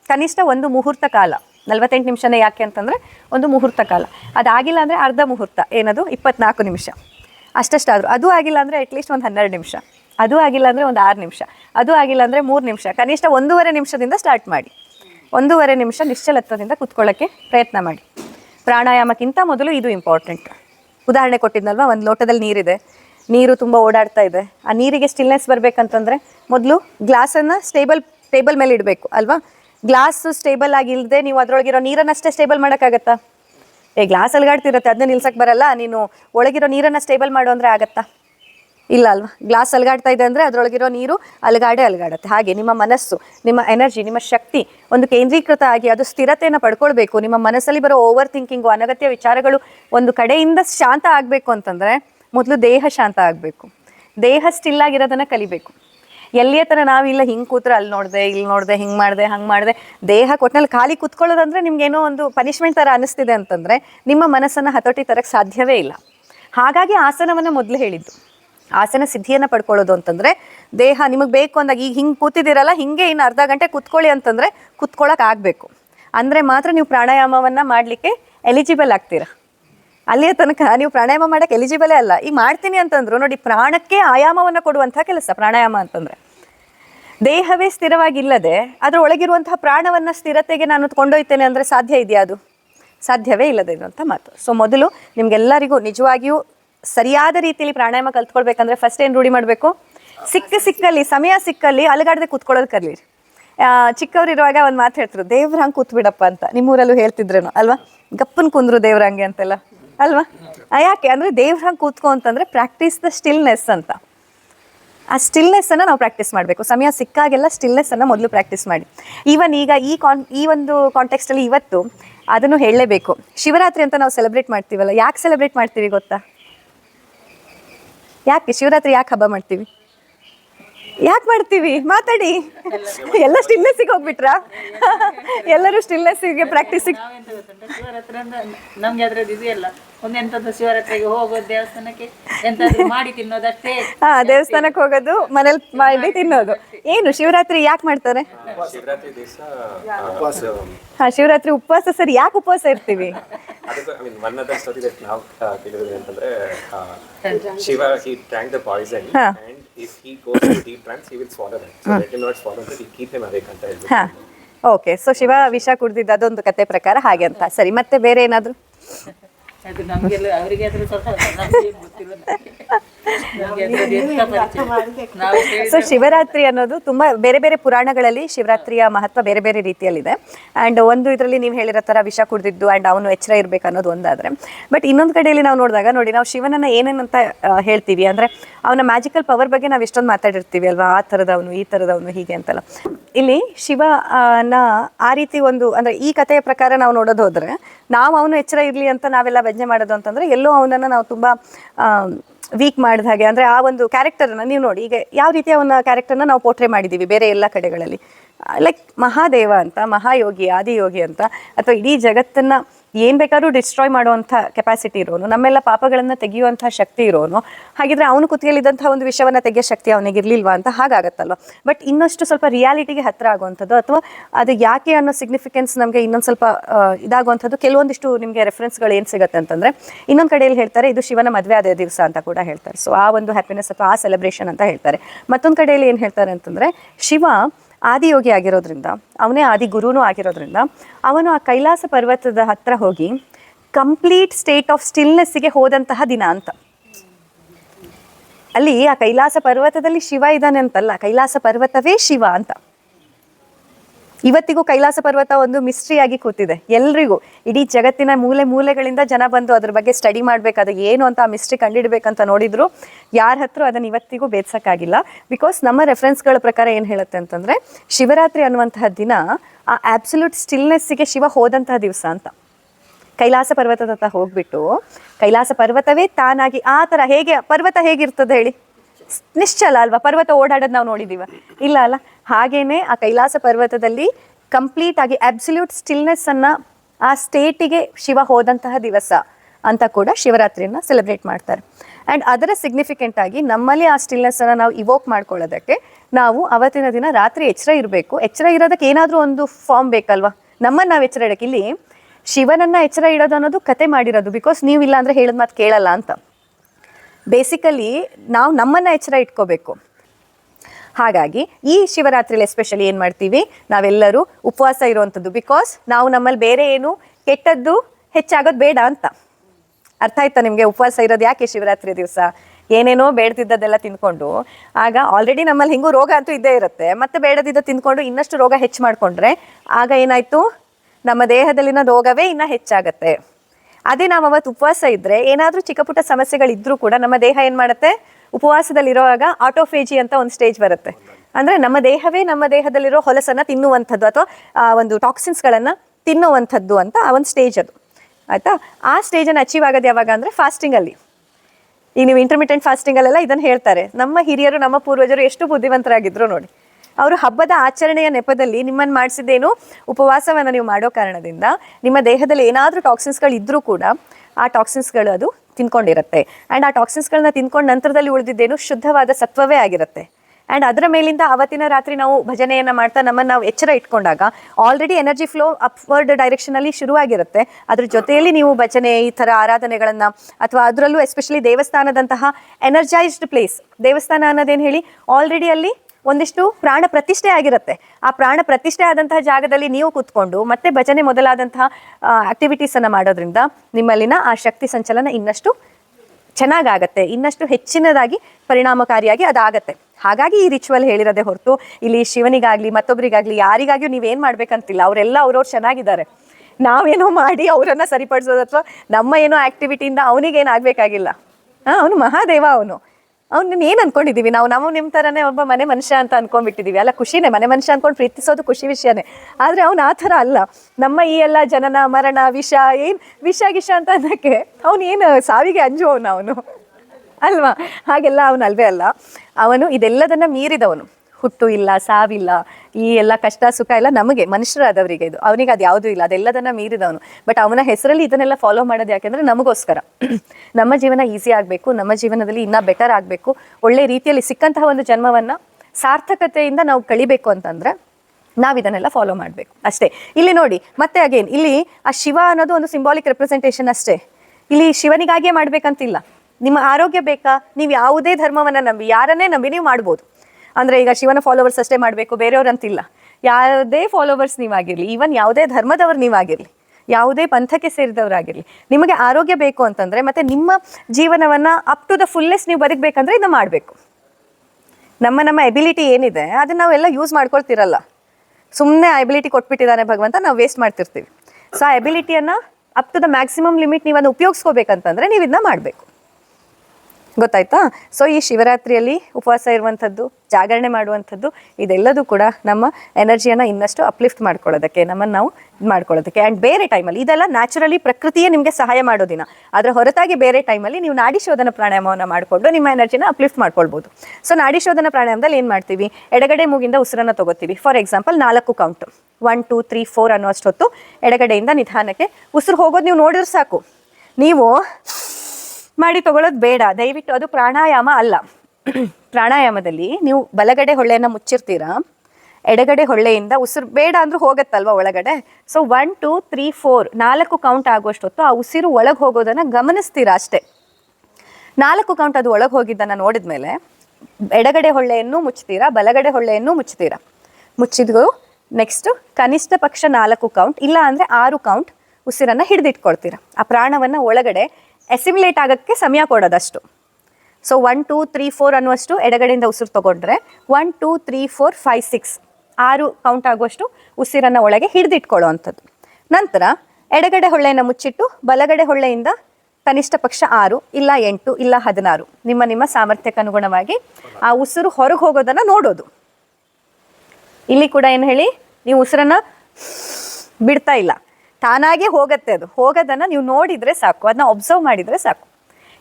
ಕನಿಷ್ಠ ಒಂದು ಮುಹೂರ್ತ ಕಾಲ. ನಲ್ವತ್ತೆಂಟು ನಿಮಿಷನೇ ಯಾಕೆ ಅಂತಂದ್ರೆ, ಒಂದು ಮುಹೂರ್ತ ಕಾಲ. ಅದಾಗಿಲ್ಲ ಅಂದ್ರೆ ಅರ್ಧ ಮುಹೂರ್ತ, ಏನದು? ಇಪ್ಪತ್ನಾಲ್ಕು ನಿಮಿಷ. ಅಷ್ಟಷ್ಟಾದರೂ. ಅದು ಆಗಿಲ್ಲ ಅಂದ್ರೆ ಅಟ್ಲೀಸ್ಟ್ ಒಂದು ಹನ್ನೆರಡು ನಿಮಿಷ. ಅದು ಆಗಿಲ್ಲ ಅಂದ್ರೆ ಒಂದು ಆರು ನಿಮಿಷ. ಅದು ಆಗಿಲ್ಲ ಅಂದ್ರೆ ಮೂರು ನಿಮಿಷ. ಕನಿಷ್ಠ ಒಂದೂವರೆ ನಿಮಿಷದಿಂದ ಸ್ಟಾರ್ಟ್ ಮಾಡಿ. ಒಂದೂವರೆ ನಿಮಿಷ ನಿಶ್ಚಲತ್ವದಿಂದ ಕುತ್ಕೊಳ್ಳೋಕ್ಕೆ ಪ್ರಯತ್ನ ಮಾಡಿ. ಪ್ರಾಣಾಯಾಮಕ್ಕಿಂತ ಮೊದಲು ಇದು ಇಂಪಾರ್ಟೆಂಟ್ ಉದಾಹರಣೆ ಕೊಟ್ಟಿದ್ನಲ್ವಾ, ಒಂದು ಲೋಟದಲ್ಲಿ ನೀರಿದೆ. ನೀರು ತುಂಬ ಓಡಾಡ್ತಾ ಇದೆ. ಆ ನೀರಿಗೆ ಸ್ಟಿಲ್ನೆಸ್ ಬರಬೇಕಂತಂದರೆ ಮೊದಲು ಗ್ಲಾಸನ್ನು ಸ್ಟೇಬಲ್ ಟೇಬಲ್ ಮೇಲೆ ಇಡಬೇಕು, ಅಲ್ವಾ? ಗ್ಲಾಸ್ ಸ್ಟೇಬಲ್ ಆಗಿಲ್ಲದೆ ನೀವು ಅದರೊಳಗಿರೋ ನೀರನ್ನಷ್ಟೇ ಸ್ಟೇಬಲ್ ಮಾಡೋಕ್ಕಾಗತ್ತಾ? ಏ ಗ್ಲಾಸ್ ಅಲ್ಗಾಡ್ತಿರುತ್ತೆ ಅದನ್ನ ನಿಲ್ಸಕ್ಕೆ ಬರಲ್ಲ. ನೀನು ಒಳಗಿರೋ ನೀರನ್ನು ಸ್ಟೇಬಲ್ ಮಾಡು ಅಂದರೆ ಆಗತ್ತಾ? ಇಲ್ಲ ಅಲ್ವಾ? ಗ್ಲಾಸ್ ಅಲಗಾಡ್ತಾ ಇದೆ ಅಂದರೆ ಅದರೊಳಗಿರೋ ನೀರು ಅಲಗಾಡೇ ಅಲಗಾಡುತ್ತೆ. ಹಾಗೆ ನಿಮ್ಮ ಮನಸ್ಸು, ನಿಮ್ಮ ಎನರ್ಜಿ ನಿಮ್ಮ ಶಕ್ತಿ ಒಂದು ಕೇಂದ್ರೀಕೃತ ಆಗಿ ಅದು ಸ್ಥಿರತೆಯನ್ನು ಪಡ್ಕೊಳ್ಬೇಕು. ನಿಮ್ಮ ಮನಸ್ಸಲ್ಲಿ ಬರೋ ಓವರ್ ಥಿಂಕಿಂಗು ಅನಗತ್ಯ ವಿಚಾರಗಳು ಒಂದು ಕಡೆಯಿಂದ ಶಾಂತ ಆಗಬೇಕು ಅಂತಂದರೆ ಮೊದಲು ದೇಹ ಶಾಂತ ಆಗಬೇಕು. ದೇಹ ಸ್ಟಿಲ್ ಆಗಿರೋದನ್ನು ಕಲಿಬೇಕು. ಎಲ್ಲಿಯ ಥರ ನಾವಿಲ್ಲ ಹಿಂಗೆ ಕೂತ್ರೆ ಅಲ್ಲಿ ನೋಡಿದೆ, ಇಲ್ಲಿ ನೋಡಿದೆ, ಹಿಂಗೆ ಮಾಡಿದೆ, ಹಂಗೆ ಮಾಡಿದೆ. ದೇಹ ಕೊಟ್ಟನಲ್ಲಿ ಖಾಲಿ ಕೂತ್ಕೊಳ್ಳೋದಂದ್ರೆ ನಿಮ್ಗೇನೋ ಒಂದು ಪನಿಷ್ಮೆಂಟ್ ಥರ ಅನಿಸ್ತಿದೆ ಅಂತಂದರೆ ನಿಮ್ಮ ಮನಸ್ಸನ್ನು ಹತೋಟಿ ತರಕ್ಕೆ ಸಾಧ್ಯವೇ ಇಲ್ಲ. ಹಾಗಾಗಿ ಆಸನವನ್ನು ಮೊದಲು ಹೇಳಿದ್ದು. ಆಸನ ಸಿದ್ಧಿಯನ್ನು ಪಡ್ಕೊಳ್ಳೋದು ಅಂತಂದರೆ ದೇಹ ನಿಮಗೆ ಬೇಕು ಅಂದಾಗ ಈಗ ಹಿಂಗೆ ಕೂತಿದ್ದೀರಲ್ಲ, ಹಿಂಗೆ ಇನ್ನು ಅರ್ಧ ಗಂಟೆ ಕೂತ್ಕೊಳ್ಳಿ ಅಂತಂದರೆ ಕೂತ್ಕೊಳ್ಳೋಕೆ ಆಗಬೇಕು. ಅಂದರೆ ಮಾತ್ರ ನೀವು ಪ್ರಾಣಾಯಾಮವನ್ನು ಮಾಡಲಿಕ್ಕೆ ಎಲಿಜಿಬಲ್ ಆಗ್ತೀರಾ. ಅಲ್ಲಿಯ ತನಕ ನೀವು ಪ್ರಾಣಾಯಾಮ ಮಾಡೋಕ್ಕೆ ಎಲಿಜಿಬಲೇ ಅಲ್ಲ. ಈಗ ಮಾಡ್ತೀನಿ ಅಂತಂದ್ರು, ನೋಡಿ ಪ್ರಾಣಕ್ಕೆ ಆಯಾಮವನ್ನು ಕೊಡುವಂಥ ಕೆಲಸ ಪ್ರಾಣಾಯಾಮ ಅಂತಂದರೆ. ದೇಹವೇ ಸ್ಥಿರವಾಗಿಲ್ಲದೆ ಅದರ ಒಳಗಿರುವಂತಹ ಪ್ರಾಣವನ್ನು ಸ್ಥಿರತೆಗೆ ನಾನು ಕೊಂಡೊಯ್ತೇನೆ ಅಂದರೆ ಸಾಧ್ಯ ಇದೆಯಾ ಅದು? ಸಾಧ್ಯವೇ ಇಲ್ಲದೆ ಇರುವಂಥ ಮಾತು. ಸೊ ಮೊದಲು ನಿಮ್ಗೆಲ್ಲರಿಗೂ ನಿಜವಾಗಿಯೂ ಸರಿಯಾದ ರೀತಿಯಲ್ಲಿ ಪ್ರಾಣಾಯಾಮ ಕಲ್ತ್ಕೊಳ್ಬೇಕಂದ್ರೆ ಫಸ್ಟ್ ಏನು ರೂಢಿ ಮಾಡಬೇಕು? ಸಿಕ್ಕ ಸಿಕ್ಕಲ್ಲಿ, ಸಮಯ ಸಿಕ್ಕಲ್ಲಿ ಅಲಗಾಡದೆ ಕೂತ್ಕೊಳ್ಳೋದು ಕಲೀರಿ ಚಿಕ್ಕವರಿರುವಾಗ ಒಂದು ಮಾತು ಹೇಳ್ತಿರು ದೇವ್ರ ಹಂಗೆ ಕೂತ್ಬಿಡಪ್ಪ ಅಂತ. ನಿಮ್ಮೂರಲ್ಲೂ ಹೇಳ್ತಿದ್ರೇನು, ಅಲ್ವಾ? ಗಪ್ಪನ್ ಕುಂದ್ರು ದೇವ್ರ ಹಂಗೆ ಅಂತೆಲ್ಲ, ಅಲ್ವಾ? ಯಾಕೆ? ಅಂದರೆ ದೇವ್ರ ಹಂಗೆ ಕೂತ್ಕೊ ಅಂತಂದರೆ ಪ್ರಾಕ್ಟೀಸ್ ದ ಸ್ಟಿಲ್ನೆಸ್ ಅಂತ. ಆ ಸ್ಟಿಲ್ನೆಸ್ಸನ್ನು ನಾವು ಪ್ರಾಕ್ಟೀಸ್ ಮಾಡಬೇಕು. ಸಮಯ ಸಿಕ್ಕಾಗೆಲ್ಲ ಸ್ಟಿಲ್ನೆಸ್ಸನ್ನು ಮೊದಲು ಪ್ರಾಕ್ಟೀಸ್ ಮಾಡಿ. ಈವನ್ ಈಗ ಈ ಕಾನ್ ಈ ಒಂದು ಕಾಂಟೆಕ್ಸ್ಟಲ್ಲಿ ಇವತ್ತು ಅದನ್ನು ಹೇಳಲೇಬೇಕು. ಶಿವರಾತ್ರಿ ಅಂತ ನಾವು ಸೆಲೆಬ್ರೇಟ್ ಮಾಡ್ತೀವಲ್ಲ, ಯಾಕೆ ಸೆಲೆಬ್ರೇಟ್ ಮಾಡ್ತೀವಿ ಗೊತ್ತಾ? ಯಾಕೆ? ಶಿವರಾತ್ರಿ ಯಾಕೆ ಹಬ್ಬ ಮಾಡ್ತೀವಿ? ಯಾಕೆ ಮಾಡ್ತೀವಿ? ಮಾತಾಡಿ. ಎಲ್ಲ ಸ್ಟಿಲ್ನೆಸ್ಸಿಗೆ ಹೋಗ್ಬಿಟ್ರಾ? ಎಲ್ಲರೂ ಸ್ಟಿಲ್ನೆಸ್ಸಿಗೆ ಪ್ರಾಕ್ಟೀಸಿಗೆ ಶಿವರಾತ್ರಿ ಅಂದ್ರೆ ನಮ್ಗೆ ಅದ್ರದ್ದು ಇದು ಇಲ್ಲ. ಒಂದು ಎಂತದ್ದು ಶಿವರಾತ್ರಿಗೆ ಹೋಗೋದು ದೇವಸ್ಥಾನಕ್ಕೆ ಮಾಡಿ ಹಾ ದೇವಸ್ಥಾನಕ್ಕೆ ಹೋಗೋದು ಮನೇಲಿ ಮಾಡಿ ತಿನ್ನೋದು. ಏನು ಶಿವರಾತ್ರಿ ಯಾಕೆ ಮಾಡ್ತಾರೆ? ಶಿವರಾತ್ರಿ ದಿವಸ ಹಾ ಶಿವರಾತ್ರಿ ಉಪವಾಸ ಸರ್ ಯಾಕೆ ಉಪವಾಸ ಇರ್ತೀವಿ? ನಾವು ಕೇಳಿದ್ರೆ ಅಂತಂದ್ರೆ Shiva he drank the poison and if he goes to deep trance he will swallow that so let him not swallow that he keep him ಅಂತ ಹೇಳ್ಬಿಟ್ಟು ಹಾ ಓಕೆ ಸೊ ಶಿವ ವಿಷ ಕುಡ್ದಿದ್ದು ಅದೊಂದು ಕತೆ ಪ್ರಕಾರ ಹಾಗೆ ಅಂತ. ಸರಿ ಮತ್ತೆ ಬೇರೆ ಏನಾದ್ರು? ಅದು ನಮ್ಗೆಲ್ಲ ಅವರಿಗೆ ಸ್ವಲ್ಪ ಗೊತ್ತಿಲ್ಲ. ಸೊ ಶಿವರಾತ್ರಿ ಅನ್ನೋದು ತುಂಬಾ ಬೇರೆ ಬೇರೆ ಪುರಾಣಗಳಲ್ಲಿ ಶಿವರಾತ್ರಿಯ ಮಹತ್ವ ಬೇರೆ ಬೇರೆ ರೀತಿಯಲ್ಲಿದೆ. ಅಂಡ್ ಒಂದು ಇದರಲ್ಲಿ ನೀವು ಹೇಳಿರೋ ತರ ವಿಷ ಕುಡಿದಿದ್ದು ಅಂಡ್ ಅವನು ಎಚ್ಚರ ಇರಬೇಕು ಅನ್ನೋದು ಒಂದಾದ್ರೆ. ಬಟ್ ಇನ್ನೊಂದು ಕಡೆಯಲ್ಲಿ ನಾವು ನೋಡಿದಾಗ ನೋಡಿ ನಾವು ಶಿವನನ್ನ ಏನೇನಂತ ಹೇಳ್ತೀವಿ ಅಂದ್ರೆ ಅವನ ಮ್ಯಾಜಿಕಲ್ ಪವರ್ ಬಗ್ಗೆ ನಾವು ಎಷ್ಟೊಂದು ಮಾತಾಡಿರ್ತೀವಿ ಅಲ್ವಾ? ಆ ಥರದವನು ಈ ಥರದವನು ಹೀಗೆ ಅಂತಲ್ಲ. ಇಲ್ಲಿ ಶಿವನ ಆ ರೀತಿ ಒಂದು ಅಂದ್ರೆ ಈ ಕಥೆಯ ಪ್ರಕಾರ ನಾವು ನೋಡೋದು ಹೋದ್ರೆ ನಾವು ಅವನು ಎಚ್ಚರ ಇರಲಿ ಅಂತ ನಾವೆಲ್ಲ ಭಜನೆ ಮಾಡೋದು ಅಂತಂದ್ರೆ ಎಲ್ಲೋ ಅವನನ್ನು ನಾವು ತುಂಬ ವೀಕ್ ಮಾಡಿದ ಹಾಗೆ. ಅಂದರೆ ಆ ಒಂದು ಕ್ಯಾರೆಕ್ಟರನ್ನು ನೀವು ನೋಡಿ, ಈಗ ಯಾವ ರೀತಿಯ ಒಂದು ಕ್ಯಾರೆಕ್ಟರ್ನ ನಾವು ಪೋಟ್ರೆ ಮಾಡಿದ್ದೀವಿ ಬೇರೆ ಎಲ್ಲ ಕಡೆಗಳಲ್ಲಿ. ಲೈಕ್ ಮಹಾದೇವ ಅಂತ, ಮಹಾಯೋಗಿ, ಆದಿಯೋಗಿ ಅಂತ, ಅಥವಾ ಇಡೀ ಜಗತ್ತನ್ನು ಏನು ಬೇಕಾದ್ರೂ ಡಿಸ್ಟ್ರಾಯ್ ಮಾಡುವಂಥ ಕೆಪಾಸಿಟಿ ಇರೋನು, ನಮ್ಮೆಲ್ಲ ಪಾಪಗಳನ್ನು ತೆಗೆಯುವಂತಹ ಶಕ್ತಿ ಇರೋನು. ಹಾಗಿದ್ರೆ ಅವನು ಕುತ್ತಿಗೆಲಿದ್ದಂಥ ಒಂದು ವಿಷಯವನ್ನ ತೆಗೆಯೋ ಶಕ್ತಿ ಅವನಿಗೆ ಇರ್ಲಿಲ್ವಾ ಅಂತ ಹಾಗಾಗತ್ತಲ್ವ? ಬಟ್ ಇನ್ನಷ್ಟು ಸ್ವಲ್ಪ ರಿಯಾಲಿಟಿಗೆ ಹತ್ರ ಆಗುವಂಥದ್ದು ಅಥವಾ ಅದು ಯಾಕೆ ಅನ್ನೋ ಸಿಗ್ನಿಫಿಕೆನ್ಸ್ ನಮಗೆ ಇನ್ನೊಂದು ಸ್ವಲ್ಪ ಇದಾಗುವಂಥದ್ದು, ಕೆಲವೊಂದಿಷ್ಟು ನಿಮಗೆ ರೆಫರೆನ್ಸ್ಗಳು ಏನು ಸಿಗುತ್ತೆ ಅಂತಂದ್ರೆ, ಇನ್ನೊಂದು ಕಡೆಯಲ್ಲಿ ಹೇಳ್ತಾರೆ, ಇದು ಶಿವನ ಮದುವೆ ಆದ ದಿವಸ ಅಂತ ಕೂಡ ಹೇಳ್ತಾರೆ. ಸೊ ಆ ಒಂದು ಹ್ಯಾಪಿನೆಸ್ ಅಥವಾ ಆ ಸೆಲೆಬ್ರೇಷನ್ ಅಂತ ಹೇಳ್ತಾರೆ. ಮತ್ತೊಂದು ಕಡೆಯಲ್ಲಿ ಏನು ಹೇಳ್ತಾರೆ ಅಂತಂದ್ರೆ, ಶಿವ ಆದಿಯೋಗಿ ಆಗಿರೋದ್ರಿಂದ, ಅವನೇ ಆದಿ ಗುರುನೂ ಆಗಿರೋದ್ರಿಂದ, ಅವನು ಆ ಕೈಲಾಸ ಪರ್ವತದ ಹತ್ರ ಹೋಗಿ ಕಂಪ್ಲೀಟ್ ಸ್ಟೇಟ್ ಆಫ್ ಸ್ಟಿಲ್ನೆಸ್ಸಿಗೆ ಹೋದಂತಹ ದಿನ ಅಂತ. ಅಲ್ಲಿ ಆ ಕೈಲಾಸ ಪರ್ವತದಲ್ಲಿ ಶಿವ ಇದ್ದಾನೆ ಅಂತಲ್ಲ, ಕೈಲಾಸ ಪರ್ವತವೇ ಶಿವ ಅಂತ. ಇವತ್ತಿಗೂ ಕೈಲಾಸ ಪರ್ವತ ಒಂದು ಮಿಸ್ಟ್ರಿ ಆಗಿ ಕೂತಿದೆ. ಎಲ್ರಿಗೂ, ಇಡೀ ಜಗತ್ತಿನ ಮೂಲೆ ಮೂಲೆಗಳಿಂದ ಜನ ಬಂದು ಅದ್ರ ಬಗ್ಗೆ ಸ್ಟಡಿ ಮಾಡ್ಬೇಕು, ಅದು ಏನು ಅಂತ ಆ ಮಿಸ್ಟ್ರಿ ಕಂಡಿಡ್ಬೇಕಂತ ನೋಡಿದ್ರು. ಯಾರ ಹತ್ರ ಅದನ್ನ ಇವತ್ತಿಗೂ ಬೇಡ್ಸಕ್ಕಾಗಿಲ್ಲ ಬಿಕಾಸ್ ನಮ್ಮ ರೆಫರೆನ್ಸ್ಗಳ ಪ್ರಕಾರ ಏನು ಹೇಳುತ್ತೆ ಅಂತಂದ್ರೆ, ಶಿವರಾತ್ರಿ ಅನ್ನುವಂತಹ ದಿನ ಆ ಆಬ್ಸಲ್ಯೂಟ್ ಸ್ಟಿಲ್ನೆಸ್ಸಿಗೆ ಶಿವ ಹೋದಂತಹ ದಿವಸ ಅಂತ. ಕೈಲಾಸ ಪರ್ವತದ ಹತ್ರ ಹೋಗ್ಬಿಟ್ಟು, ಕೈಲಾಸ ಪರ್ವತವೇ ತಾನಾಗಿ ಆ ಥರ ಹೇಗೆ, ಪರ್ವತ ಹೇಗಿರ್ತದೆ ಹೇಳಿ. ನಿಶ್ಚಲ ಅಲ್ವಾ? ಪರ್ವತ ಓಡಾಡೋದು ನಾವು ನೋಡಿದೀವ. ಇಲ್ಲ ಅಲ್ಲ, ಹಾಗೇನೆ ಆ ಕೈಲಾಸ ಪರ್ವತದಲ್ಲಿ ಕಂಪ್ಲೀಟ್ ಆಗಿ ಅಬ್ಸಲ್ಯೂಟ್ ಸ್ಟಿಲ್ನೆಸ್ ಅನ್ನ ಆ ಸ್ಟೇಟಿಗೆ ಶಿವ ಹೋದಂತಹ ದಿವಸ ಅಂತ ಕೂಡ ಶಿವರಾತ್ರಿಯನ್ನ ಸೆಲೆಬ್ರೇಟ್ ಮಾಡ್ತಾರೆ. ಅಂಡ್ ಅದರ ಸಿಗ್ನಿಫಿಕೆಂಟ್ ಆಗಿ ನಮ್ಮಲ್ಲಿ ಆ ಸ್ಟಿಲ್ನೆಸ್ ಅನ್ನ ನಾವು ಇವೋಕ್ ಮಾಡ್ಕೊಳ್ಳೋದಕ್ಕೆ ನಾವು ಅವತ್ತಿನ ದಿನ ರಾತ್ರಿ ಎಚ್ಚರ ಇರಬೇಕು. ಎಚ್ಚರ ಇರೋದಕ್ಕೆ ಏನಾದರೂ ಒಂದು ಫಾರ್ಮ್ ಬೇಕಲ್ವಾ? ನಮ್ಮನ್ನು ನಾವು ಎಚ್ಚರ ಇಡೋಕ್ಕೆ. ಇಲ್ಲಿ ಶಿವನನ್ನ ಎಚ್ಚರ ಇಡೋದು ಅನ್ನೋದು ಕತೆ ಮಾಡಿರೋದು. ಬಿಕಾಸ್ ನೀವು ಇಲ್ಲ ಅಂದ್ರೆ ಹೇಳಿದ ಮಾತು ಕೇಳಲ್ಲ ಅಂತ. ಬೇಸಿಕಲಿ ನಾವು ನಮ್ಮನ್ನು ಎಚ್ಚರ ಇಟ್ಕೋಬೇಕು. ಹಾಗಾಗಿ, ಈ ಶಿವರಾತ್ರಿಲಿ ಎಸ್ಪೆಷಲಿ ಏನು ಮಾಡ್ತೀವಿ? ನಾವೆಲ್ಲರೂ ಉಪವಾಸ ಇರುವಂಥದ್ದು ಬಿಕಾಸ್ ನಾವು ನಮ್ಮಲ್ಲಿ ಬೇರೆ ಏನು ಕೆಟ್ಟದ್ದು ಹೆಚ್ಚಾಗೋದು ಬೇಡ ಅಂತ. ಅರ್ಥ ಆಯ್ತಾ ನಿಮಗೆ? ಉಪವಾಸ ಇರೋದು ಯಾಕೆ ಶಿವರಾತ್ರಿ ದಿವಸ? ಏನೇನೋ ಬೇಡದಿದ್ದದೆಲ್ಲ ತಿಂದ್ಕೊಂಡು ಆಗ ಆಲ್ರೆಡಿ ನಮ್ಮಲ್ಲಿ ಹಿಂಗೂ ರೋಗ ಅಂತೂ ಇದ್ದೇ ಇರುತ್ತೆ. ಮತ್ತೆ ಬೇಡದಿದ್ದ ತಿಂದ್ಕೊಂಡು ಇನ್ನಷ್ಟು ರೋಗ ಹೆಚ್ಚು ಮಾಡಿಕೊಂಡ್ರೆ, ಆಗ ಏನಾಯ್ತು? ನಮ್ಮ ದೇಹದಲ್ಲಿನ ರೋಗವೇ ಇನ್ನೂ ಹೆಚ್ಚಾಗತ್ತೆ. ಅದೇ ನಾವು ಅವತ್ತು ಉಪವಾಸ ಇದ್ರೆ ಏನಾದರೂ ಚಿಕ್ಕ ಪುಟ್ಟ ಸಮಸ್ಯೆಗಳಿದ್ರೂ ಕೂಡ ನಮ್ಮ ದೇಹ ಏನು ಮಾಡುತ್ತೆ? ಉಪವಾಸದಲ್ಲಿರುವಾಗ ಆಟೋಫೇಜಿ ಅಂತ ಒಂದು ಸ್ಟೇಜ್ ಬರುತ್ತೆ. ಅಂದ್ರೆ ನಮ್ಮ ದೇಹವೇ ನಮ್ಮ ದೇಹದಲ್ಲಿರೋ ಹೊಲಸನ್ನ ತಿನ್ನುವಂಥದ್ದು ಅಥವಾ ಒಂದು ಟಾಕ್ಸಿನ್ಸ್ಗಳನ್ನು ತಿನ್ನುವಂಥದ್ದು ಅಂತ ಆ ಒಂದು ಸ್ಟೇಜ್ ಅದು. ಆಯ್ತಾ? ಆ ಸ್ಟೇಜನ್ನು ಅಚೀವ್ ಆಗೋದು ಯಾವಾಗ ಅಂದರೆ ಫಾಸ್ಟಿಂಗಲ್ಲಿ ಈಗ ನೀವು ಇಂಟರ್ಮಿಟೆಂಟ್ ಫಾಸ್ಟಿಂಗಲ್ಲೆಲ್ಲ ಇದನ್ನು ಹೇಳ್ತಾರೆ. ನಮ್ಮ ಹಿರಿಯರು, ನಮ್ಮ ಪೂರ್ವಜರು ಎಷ್ಟು ಬುದ್ಧಿವಂತರಾಗಿದ್ರು ನೋಡಿ. ಅವರು ಹಬ್ಬದ ಆಚರಣೆಯ ನೆಪದಲ್ಲಿ ನಿಮ್ಮನ್ನು ಮಾಡಿಸಿದ್ದೇನು? ಉಪವಾಸವನ್ನು ನೀವು ಮಾಡೋ ಕಾರಣದಿಂದ ನಿಮ್ಮ ದೇಹದಲ್ಲಿ ಏನಾದರೂ ಟಾಕ್ಸಿನ್ಸ್ಗಳು ಇದ್ದರೂ ಕೂಡ ಆ ಟಾಕ್ಸಿನ್ಸ್ಗಳು ಅದು ತಿನ್ಕೊಂಡಿರುತ್ತೆ. ಆ್ಯಂಡ್ ಆ ಟಾಕ್ಸಿನ್ಸ್ಗಳನ್ನ ತಿನ್ಕೊಂಡು ನಂತರದಲ್ಲಿ ಉಳಿದಿದ್ದೇನು? ಶುದ್ಧವಾದ ಸತ್ವವೇ ಆಗಿರುತ್ತೆ. ಆ್ಯಂಡ್ ಅದರ ಮೇಲಿಂದ ಅವತ್ತಿನ ರಾತ್ರಿ ನಾವು ಭಜನೆಯನ್ನು ಮಾಡ್ತಾ ನಮ್ಮನ್ನು ನಾವು ಎಚ್ಚರ ಇಟ್ಕೊಂಡಾಗ ಆಲ್ರೆಡಿ ಎನರ್ಜಿ ಫ್ಲೋ ಅಪ್ವರ್ಡ್ ಡೈರೆಕ್ಷನಲ್ಲಿ ಶುರುವಾಗಿರುತ್ತೆ. ಅದ್ರ ಜೊತೆಯಲ್ಲಿ ನೀವು ಭಜನೆ, ಈ ಥರ ಆರಾಧನೆಗಳನ್ನು ಅಥವಾ ಅದರಲ್ಲೂ ಎಸ್ಪೆಷಲಿ ದೇವಸ್ಥಾನದಂತಹ ಎನರ್ಜೈಸ್ಡ್ ಪ್ಲೇಸ್ ದೇವಸ್ಥಾನ ಅನ್ನೋದೇನು ಹೇಳಿ? ಆಲ್ರೆಡಿ ಅಲ್ಲಿ ಒಂದಿಷ್ಟು ಪ್ರಾಣ ಪ್ರತಿಷ್ಠೆ ಆಗಿರುತ್ತೆ. ಆ ಪ್ರಾಣ ಪ್ರತಿಷ್ಠೆ ಆದಂತಹ ಜಾಗದಲ್ಲಿ ನೀವು ಕೂತ್ಕೊಂಡು ಮತ್ತೆ ಭಜನೆ ಮೊದಲಾದಂತಹ ಆಕ್ಟಿವಿಟೀಸನ್ನು ಮಾಡೋದ್ರಿಂದ ನಿಮ್ಮಲ್ಲಿನ ಆ ಶಕ್ತಿ ಸಂಚಲನ ಇನ್ನಷ್ಟು ಚೆನ್ನಾಗಾಗತ್ತೆ. ಇನ್ನಷ್ಟು ಹೆಚ್ಚಿನದಾಗಿ ಪರಿಣಾಮಕಾರಿಯಾಗಿ ಅದಾಗತ್ತೆ. ಹಾಗಾಗಿ ಈ ರಿಚುವಲ್ ಹೇಳಿರೋದೇ ಹೊರತು ಇಲ್ಲಿ ಶಿವನಿಗಾಗ್ಲಿ ಮತ್ತೊಬ್ಬರಿಗಾಗ್ಲಿ ಯಾರಿಗಾಗಿಯೂ ನೀವೇನು ಮಾಡ್ಬೇಕಂತಿಲ್ಲ. ಅವರೆಲ್ಲ ಅವ್ರವ್ರು ಚೆನ್ನಾಗಿದ್ದಾರೆ. ನಾವೇನೋ ಮಾಡಿ ಅವರನ್ನ ಸರಿಪಡಿಸೋದು ಅಥವಾ ನಮ್ಮ ಏನೋ ಆಕ್ಟಿವಿಟಿಯಿಂದ ಅವನಿಗೇನು ಆಗಬೇಕಾಗಿಲ್ಲ. ಹಾಂ ಅವನು ಮಹಾದೇವ ಅವನು. ಅವ್ನು ಏನು ಅನ್ಕೊಂಡಿದೀವಿ? ನಾವು ನಾವು ನಿಮ್ಮ ಥರನೇ ಒಬ್ಬ ಮನೆ ಮನುಷ್ಯ ಅಂತ ಅನ್ಕೊಂಡ್ಬಿಟ್ಟಿದೀವಿ. ಅಲ್ಲ, ಖುಷಿನೇ ಮನೆ ಮನುಷ್ಯ ಅನ್ಕೊಂಡು ಪ್ರೀತಿಸೋದು ಖುಷಿ ವಿಷಯನೇ. ಆದರೆ ಅವ್ನು ಆ ಥರ ಅಲ್ಲ. ನಮ್ಮ ಈ ಎಲ್ಲ ಜನನ, ಮರಣ, ವಿಷ, ಏನು ವಿಷ, ಗಿಷ ಅಂತ ಅನ್ನೋಕ್ಕೆ ಅವನು ಏನು ಸಾವಿಗೆ ಅಂಜುವವನು ಅವನು. ಅಲ್ವಾ? ಹಾಗೆಲ್ಲ ಅವನು ಅಲ್ವೇ ಅಲ್ಲ. ಅವನು ಇದೆಲ್ಲದನ್ನ ಮೀರಿದವನು. ಹುಟ್ಟು ಇಲ್ಲ, ಸಾವಿಲ್ಲ, ಈ ಎಲ್ಲ ಕಷ್ಟ, ಸುಖ ಎಲ್ಲ ನಮಗೆ, ಮನುಷ್ಯರಾದವರಿಗೆ ಇದು. ಅವನಿಗೆ ಅದು ಯಾವುದೂ ಇಲ್ಲ, ಅದೆಲ್ಲದನ್ನ ಮೀರಿದವನು. ಬಟ್ ಅವನ ಹೆಸರಲ್ಲಿ ಇದನ್ನೆಲ್ಲ ಫಾಲೋ ಮಾಡೋದು ಯಾಕೆಂದ್ರೆ ನಮಗೋಸ್ಕರ. ನಮ್ಮ ಜೀವನ ಈಸಿ ಆಗಬೇಕು, ನಮ್ಮ ಜೀವನದಲ್ಲಿ ಇನ್ನೂ ಬೆಟರ್ ಆಗಬೇಕು. ಒಳ್ಳೆ ರೀತಿಯಲ್ಲಿ ಸಿಕ್ಕಂತಹ ಒಂದು ಜನ್ಮವನ್ನು ಸಾರ್ಥಕತೆಯಿಂದ ನಾವು ಕಳಿಬೇಕು ಅಂತಂದ್ರೆ ನಾವು ಇದನ್ನೆಲ್ಲ ಫಾಲೋ ಮಾಡಬೇಕು. ಅಷ್ಟೇ. ಇಲ್ಲಿ ನೋಡಿ, ಮತ್ತೆ ಅಗೇನ್ ಇಲ್ಲಿ ಆ ಶಿವ ಅನ್ನೋದು ಒಂದು ಸಿಂಬಾಲಿಕ್ ರೆಪ್ರೆಸೆಂಟೇಷನ್ ಅಷ್ಟೇ. ಇಲ್ಲಿ ಶಿವನಿಗಾಗಿಯೇ ಮಾಡ್ಬೇಕಂತಿಲ್ಲ. ನಿಮ್ಮ ಆರೋಗ್ಯ ಬೇಕಾ? ನೀವು ಯಾವುದೇ ಧರ್ಮವನ್ನ ನಂಬಿ, ಯಾರನ್ನೇ ನಂಬಿ ನೀವು ಮಾಡ್ಬೋದು. ಅಂದ್ರೆ ಈಗ ಶಿವನ ಫಾಲೋವರ್ಸ್ ಅಷ್ಟೇ ಮಾಡಬೇಕು, ಬೇರೆಯವ್ರಂತಿಲ್ಲ. ಯಾವುದೇ ಫಾಲೋವರ್ಸ್ ನೀವಾಗಿರ್ಲಿ ಈವನ್ ಯಾವುದೇ ಧರ್ಮದವ್ರು ನೀವಾಗಿರಲಿ, ಯಾವುದೇ ಪಂಥಕ್ಕೆ ಸೇರಿದವರಾಗಿರಲಿ, ನಿಮಗೆ ಆರೋಗ್ಯ ಬೇಕು ಅಂತಂದ್ರೆ ಮತ್ತೆ ನಿಮ್ಮ ಜೀವನವನ್ನ ಅಪ್ ಟು ದ ಫುಲ್ನೆಸ್ ನೀವು ಬದುಕಬೇಕಂದ್ರೆ ಇದನ್ನ ಮಾಡಬೇಕು. ನಮ್ಮ ನಮ್ಮ ಎಬಿಲಿಟಿ ಏನಿದೆ, ಅದನ್ನ ನಾವೆಲ್ಲ ಯೂಸ್ ಮಾಡ್ಕೊಳ್ತಿರಲ್ಲ. ಸುಮ್ಮನೆ ಎಬಿಲಿಟಿ ಕೊಟ್ಬಿಟ್ಟಿದ್ದಾನೆ ಭಗವಂತ, ನಾವು ವೇಸ್ಟ್ ಮಾಡ್ತಿರ್ತೀವಿ. ಸೊ ಆ ಎಬಿಲಿಟಿಯನ್ನು up to the maximum limit ನೀವು ಅದನ್ನ ಉಪಯೋಗಿಸ್ಕೋಬೇಕಂತಂದ್ರೆ ನೀವು ಇದನ್ನ ಮಾಡಬೇಕು. ಗೊತ್ತಾಯ್ತಾ? ಸೊ ಈ ಶಿವರಾತ್ರಿಯಲ್ಲಿ ಉಪವಾಸ ಇರುವಂಥದ್ದು, ಜಾಗರಣೆ ಮಾಡುವಂಥದ್ದು, ಇದೆಲ್ಲದೂ ಕೂಡ ನಮ್ಮ ಎನರ್ಜಿಯನ್ನು ಇನ್ನಷ್ಟು ಅಪ್ಲಿಫ್ಟ್ ಮಾಡ್ಕೊಳ್ಳೋದಕ್ಕೆ, ನಮ್ಮನ್ನು ನಾವು ಇದು ಮಾಡ್ಕೊಳ್ಳೋದಕ್ಕೆ. ಆ್ಯಂಡ್ ಬೇರೆ ಟೈಮಲ್ಲಿ ಇದೆಲ್ಲ ನ್ಯಾಚುರಲಿ ಪ್ರಕೃತಿಯೇ ನಿಮಗೆ ಸಹಾಯ ಮಾಡೋದಿನ ಅದರ ಹೊರತಾಗಿ ಬೇರೆ ಟೈಮಲ್ಲಿ ನೀವು ನಾಡಿ ಶೋಧನ ಪ್ರಾಣಾಯಾಮವನ್ನು ಮಾಡಿಕೊಂಡು ನಿಮ್ಮ ಎನರ್ಜಿನ ಅಪ್ಲಿಫ್ಟ್ ಮಾಡ್ಕೊಳ್ಬೋದು. ಸೊ ನಾಡಿ ಶೋಧನ ಪ್ರಾಣಾಯಾಮದಲ್ಲಿ ಏನು ಮಾಡ್ತೀವಿ? ಎಡಗಡೆ ಮೂಗಿಂದ ಉಸಿರನ್ನು ತಗೋತೀವಿ. ಫಾರ್ ಎಕ್ಸಾಂಪಲ್ ನಾಲ್ಕು count one two three four ಅನ್ನೋ ಅಷ್ಟೊತ್ತು ಎಡಗಡೆಯಿಂದ ನಿಧಾನಕ್ಕೆ ಉಸಿರು ಹೋಗೋದು ನೀವು ನೋಡಿದ್ರೆ ಸಾಕು. ನೀವು ಮಾಡಿ ತಗೊಳ್ಳೋದು ಬೇಡ. ದಯವಿಟ್ಟು ಅದು ಪ್ರಾಣಾಯಾಮ ಅಲ್ಲ. ಪ್ರಾಣಾಯಾಮದಲ್ಲಿ ನೀವು ಬಲಗಡೆ ಹೊಳ್ಳೆಯನ್ನು ಮುಚ್ಚಿರ್ತೀರಾ? ಎಡಗಡೆ ಹೊಳ್ಳೆಯಿಂದ ಉಸಿರು ಬೇಡ ಅಂದ್ರೂ ಹೋಗತ್ತಲ್ವ ಒಳಗಡೆ? So one two three four ನಾಲ್ಕು ಕೌಂಟ್ ಆಗುವಷ್ಟೊತ್ತು ಆ ಉಸಿರು ಒಳಗೆ ಹೋಗೋದನ್ನು ಗಮನಿಸ್ತೀರಾ ಅಷ್ಟೇ. ನಾಲ್ಕು ಕೌಂಟ್ ಅದು ಒಳಗೆ ಹೋಗಿದ್ದನ್ನು ನೋಡಿದ ಮೇಲೆ ಎಡಗಡೆ ಹೊಳ್ಳೆಯನ್ನು ಮುಚ್ತೀರಾ, ಬಲಗಡೆ ಹೊಳ್ಳೆಯನ್ನು ಮುಚ್ತೀರಾ? ಮುಚ್ಚಿದ್ರು ನೆಕ್ಸ್ಟ್ ಕನಿಷ್ಠ ಪಕ್ಷ ನಾಲ್ಕು ಕೌಂಟ್ ಇಲ್ಲ ಅಂದರೆ ಆರು ಕೌಂಟ್ ಉಸಿರನ್ನು ಹಿಡಿದಿಟ್ಕೊಳ್ತೀರಾ? ಆ ಪ್ರಾಣವನ್ನು ಒಳಗಡೆ ಎಸಿಮಿಲೇಟ್ ಆಗೋಕ್ಕೆ ಸಮಯ ಕೊಡೋದಷ್ಟು. So one two three four ಅನ್ನುವಷ್ಟು ಎಡಗಡೆಯಿಂದ ಉಸಿರು ತಗೊಂಡ್ರೆ one two three four five six ಆರು ಕೌಂಟ್ ಆಗುವಷ್ಟು ಉಸಿರನ್ನು ಒಳಗೆ ಹಿಡಿದಿಟ್ಕೊಳ್ಳುವಂಥದ್ದು. ನಂತರ ಎಡಗಡೆ ಹೊಳ್ಳೆಯನ್ನು ಮುಚ್ಚಿಟ್ಟು ಬಲಗಡೆ ಹೊಳ್ಳೆಯಿಂದ ಕನಿಷ್ಠ ಪಕ್ಷ ಆರು, ಇಲ್ಲ ಎಂಟು, ಇಲ್ಲ ಹದಿನಾರು, ನಿಮ್ಮ ನಿಮ್ಮ ಸಾಮರ್ಥ್ಯಕ್ಕೆ ಅನುಗುಣವಾಗಿ ಆ ಉಸಿರು ಹೊರಗೆ ಹೋಗೋದನ್ನು ನೋಡೋದು. ಇಲ್ಲಿ ಕೂಡ ಏನು ಹೇಳಿ, ನೀವು ಉಸಿರನ್ನು ಬಿಡ್ತಾ ಇಲ್ಲ. ತಾನಾಗೆ ಹೋಗತ್ತೆ ಅದು. ಹೋಗೋದನ್ನು ನೀವು ನೋಡಿದರೆ ಸಾಕು. ಅದನ್ನ ಒಬ್ಸರ್ವ್ ಮಾಡಿದರೆ ಸಾಕು.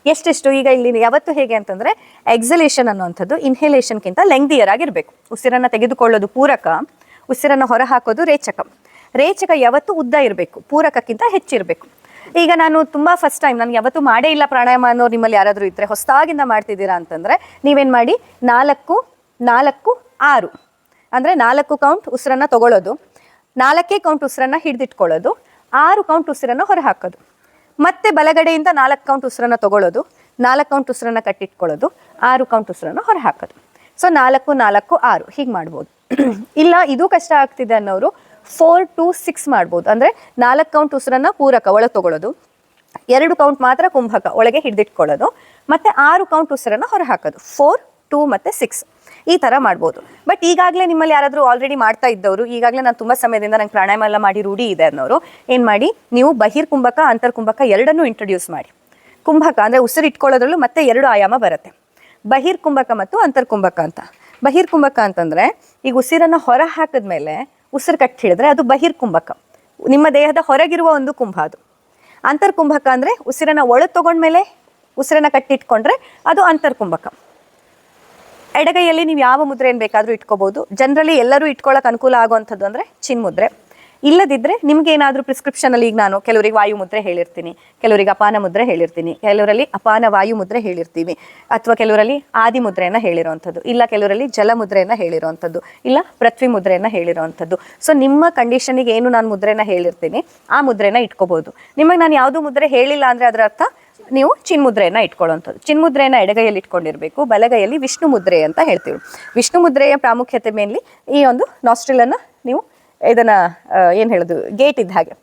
ಎಷ್ಟೆಷ್ಟು? ಈಗ ಇಲ್ಲಿ ಯಾವತ್ತು ಹೇಗೆ ಅಂತಂದರೆ ಎಕ್ಸಲೇಷನ್ ಅನ್ನುವಂಥದ್ದು ಇನ್ಹೇಲೇಷನ್ಗಿಂತ ಲೆಂಗ್ದಿಯರ್ ಆಗಿರಬೇಕು ಉಸಿರನ್ನು ತೆಗೆದುಕೊಳ್ಳೋದು ಪೂರಕ, ಉಸಿರನ್ನು ಹೊರ ಹಾಕೋದು ರೇಚಕ. ರೇಚಕ ಯಾವತ್ತು ಉದ್ದ ಇರಬೇಕು. ಪೂರಕಕ್ಕಿಂತ ಹೆಚ್ಚಿರಬೇಕು. ಈಗ ನಾನು ತುಂಬ ಫಸ್ಟ್ ಟೈಮ್ ನಾನು ಯಾವತ್ತೂ ಮಾಡೇ ಇಲ್ಲ ಪ್ರಾಣಾಯಾಮ ಅನ್ನೋರು ನಿಮ್ಮಲ್ಲಿ ಯಾರಾದರೂ ಇದ್ದರೆ ಹೊಸದಾಗಿಂದ ಮಾಡ್ತಿದ್ದೀರಾ ಅಂತಂದರೆ, ನೀವೇನು ಮಾಡಿ? ನಾಲ್ಕು ನಾಲ್ಕು, ಆರು. ಅಂದರೆ ನಾಲ್ಕು ಕೌಂಟ್ ಉಸಿರನ್ನು ತಗೊಳ್ಳೋದು ನಾಲ್ಕೇ ಕೌಂಟ್ ಉಸಿರನ್ನು ಹಿಡಿದಿಟ್ಕೊಳ್ಳೋದು. ಆರು ಕೌಂಟ್ ಉಸಿರನ್ನು ಹೊರ ಹಾಕೋದು ಮತ್ತೆ ಬಲಗಡೆಯಿಂದ ನಾಲ್ಕು ಕೌಂಟ್ ಉಸಿರನ್ನು ತಗೊಳ್ಳೋದು ನಾಲ್ಕು ಕೌಂಟ್ ಉಸಿರನ್ನು ಕಟ್ಟಿಟ್ಕೊಳ್ಳೋದು, ಆರು ಕೌಂಟ್ ಉಸಿರನ್ನು ಹೊರ ಹಾಕೋದು ಸೊ ನಾಲ್ಕು ನಾಲ್ಕು, ಆರು, ಹೀಗೆ ಮಾಡ್ಬೋದು. ಇಲ್ಲ, ಇದು ಕಷ್ಟ ಆಗ್ತಿದೆ ಅನ್ನೋರು ಫೋರ್ ಟು ಸಿಕ್ಸ್ ಮಾಡ್ಬೋದು. ಅಂದರೆ ನಾಲ್ಕು ಕೌಂಟ್ ಉಸಿರನ್ನು ಪೂರಕ ಒಳಗೆ ತಗೊಳ್ಳೋದು ಎರಡು ಕೌಂಟ್ ಮಾತ್ರ ಕುಂಭಕ ಒಳಗೆ ಹಿಡಿದಿಟ್ಕೊಳ್ಳೋದು, ಮತ್ತೆ ಆರು ಕೌಂಟ್ ಉಸಿರನ್ನು ಹೊರಹಾಕೋದು. ಫೋರ್ ಟೂ ಮತ್ತೆ ಸಿಕ್ಸ್. ಈ ಥರ ಮಾಡ್ಬೋದು. ಬಟ್ ಈಗಾಗಲೇ ನಿಮ್ಮಲ್ಲಿ ಯಾರಾದರೂ ಆಲ್ರೆಡಿ ಮಾಡ್ತಾ ಇದ್ದವರು, ಈಗಾಗಲೇ ನಾನು ತುಂಬ ಸಮಯದಿಂದ ನಂಗೆ ಪ್ರಾಣಾಯಾಮ ಎಲ್ಲ ಮಾಡಿ ರೂಢಿ ಇದೆ ಅನ್ನೋರು, ಏನು ಮಾಡಿ? ನೀವು ಬಹಿರ್ ಕುಂಭಕ, ಅಂತರ್ ಕುಂಭಕ ಎರಡನ್ನೂ ಇಂಟ್ರೊಡ್ಯೂಸ್ ಮಾಡಿ. ಕುಂಭಕ ಅಂದರೆ ಉಸಿರು ಇಟ್ಕೊಳ್ಳೋದ್ರಲ್ಲೂ ಮತ್ತೆ ಎರಡು ಆಯಾಮ ಬರುತ್ತೆ. ಬಹಿರ್ಕುಂಭಕ ಮತ್ತು ಅಂತರ್ಕುಂಭಕ ಅಂತ. ಬಹಿರ್ಕುಂಭಕ ಅಂತಂದ್ರೆ, ಈಗ ಉಸಿರನ್ನ ಹೊರ ಹಾಕಿದ್ಮೇಲೆ ಉಸಿರು ಕಟ್ಟಿ ಹಿಡಿದ್ರೆ ಅದು ಬಹಿರ್ಕುಂಭಕ ನಿಮ್ಮ ದೇಹದ ಹೊರಗಿರುವ ಒಂದು ಕುಂಭ ಅದು. ಅಂತರ್ಕುಂಭಕ ಅಂದ್ರೆ ಉಸಿರನ್ನ ಒಳಗೆ ತಗೊಂಡ್ಮೇಲೆ ಉಸಿರನ್ನ ಕಟ್ಟಿಟ್ಕೊಂಡ್ರೆ ಅದು ಅಂತರ್ಕುಂಭಕ ಎಡಗೈಯಲ್ಲಿ ನೀವು ಯಾವ ಮುದ್ರೆಯನ್ನು ಬೇಕಾದರೂ ಇಟ್ಕೋಬಹುದು ಜನರಲಿ ಎಲ್ಲರೂ ಇಟ್ಕೊಳ್ಳೋಕೆ ಅನುಕೂಲ ಆಗುವಂಥದ್ದು ಅಂದರೆ ಚಿನ್ಮುದ್ರೆ ಇಲ್ಲದಿದ್ದರೆ ನಿಮ್ಗೆ ಏನಾದರೂ ಪ್ರಿಸ್ಕ್ರಿಪ್ಷನಲ್ಲಿ ಈಗ ನಾನು ಕೆಲವರಿಗೆ ವಾಯು ಮುದ್ರೆ ಹೇಳಿರ್ತೀನಿ. ಕೆಲವರಿಗೆ ಅಪಾನ ಮುದ್ರೆ ಹೇಳಿರ್ತೀನಿ. ಕೆಲವರಲ್ಲಿ ಅಪಾನ ವಾಯು ಮುದ್ರೆ ಹೇಳಿರ್ತೀವಿ. ಅಥವಾ ಕೆಲವರಲ್ಲಿ ಆದಿ ಮುದ್ರೆಯನ್ನು ಹೇಳಿರೋವಂಥದ್ದು. ಇಲ್ಲ ಕೆಲವರಲ್ಲಿ ಜಲ ಮುದ್ರೆಯನ್ನು ಹೇಳಿರೋವಂಥದ್ದು. ಇಲ್ಲ ಪೃಥ್ವಿ ಮುದ್ರೆಯನ್ನು ಹೇಳಿರೋವಂಥದ್ದು. ಸೊ ನಿಮ್ಮ ಕಂಡೀಷನಿಗೆ ಏನು ನಾನು ಮುದ್ರೆನ ಹೇಳಿರ್ತೀನಿ, ಆ ಮುದ್ರೆನ ಇಟ್ಕೋಬೋದು. ನಿಮಗೆ ನಾನು ಯಾವುದು ಮುದ್ರೆ ಹೇಳಿಲ್ಲ ಅಂದರೆ ಅದರ ಅರ್ಥ ನೀವು ಚಿನ್ಮುದ್ರೆಯನ್ನು ಇಟ್ಕೊಳ್ಳುವಂಥದ್ದು. ಚಿನ್ಮುದ್ರೆಯನ್ನು ಎಡಗೈಯಲ್ಲಿ ಇಟ್ಕೊಂಡಿರಬೇಕು, ಬಲಗೈಯಲ್ಲಿ ವಿಷ್ಣು ಮುದ್ರೆ ಅಂತ ಹೇಳ್ತೀವಿ. ವಿಷ್ಣು ಮುದ್ರೆಯ ಪ್ರಾಮುಖ್ಯತೆ ಮೇನ್ಲಿ ಈ ಒಂದು ನಾಸ್ಟ್ರಿಲನ್ನು ನೀವು ಇದನ್ನು ಏನು ಹೇಳೋದು ಗೇಟ್ ಇದ್ದ ಹಾಗೆ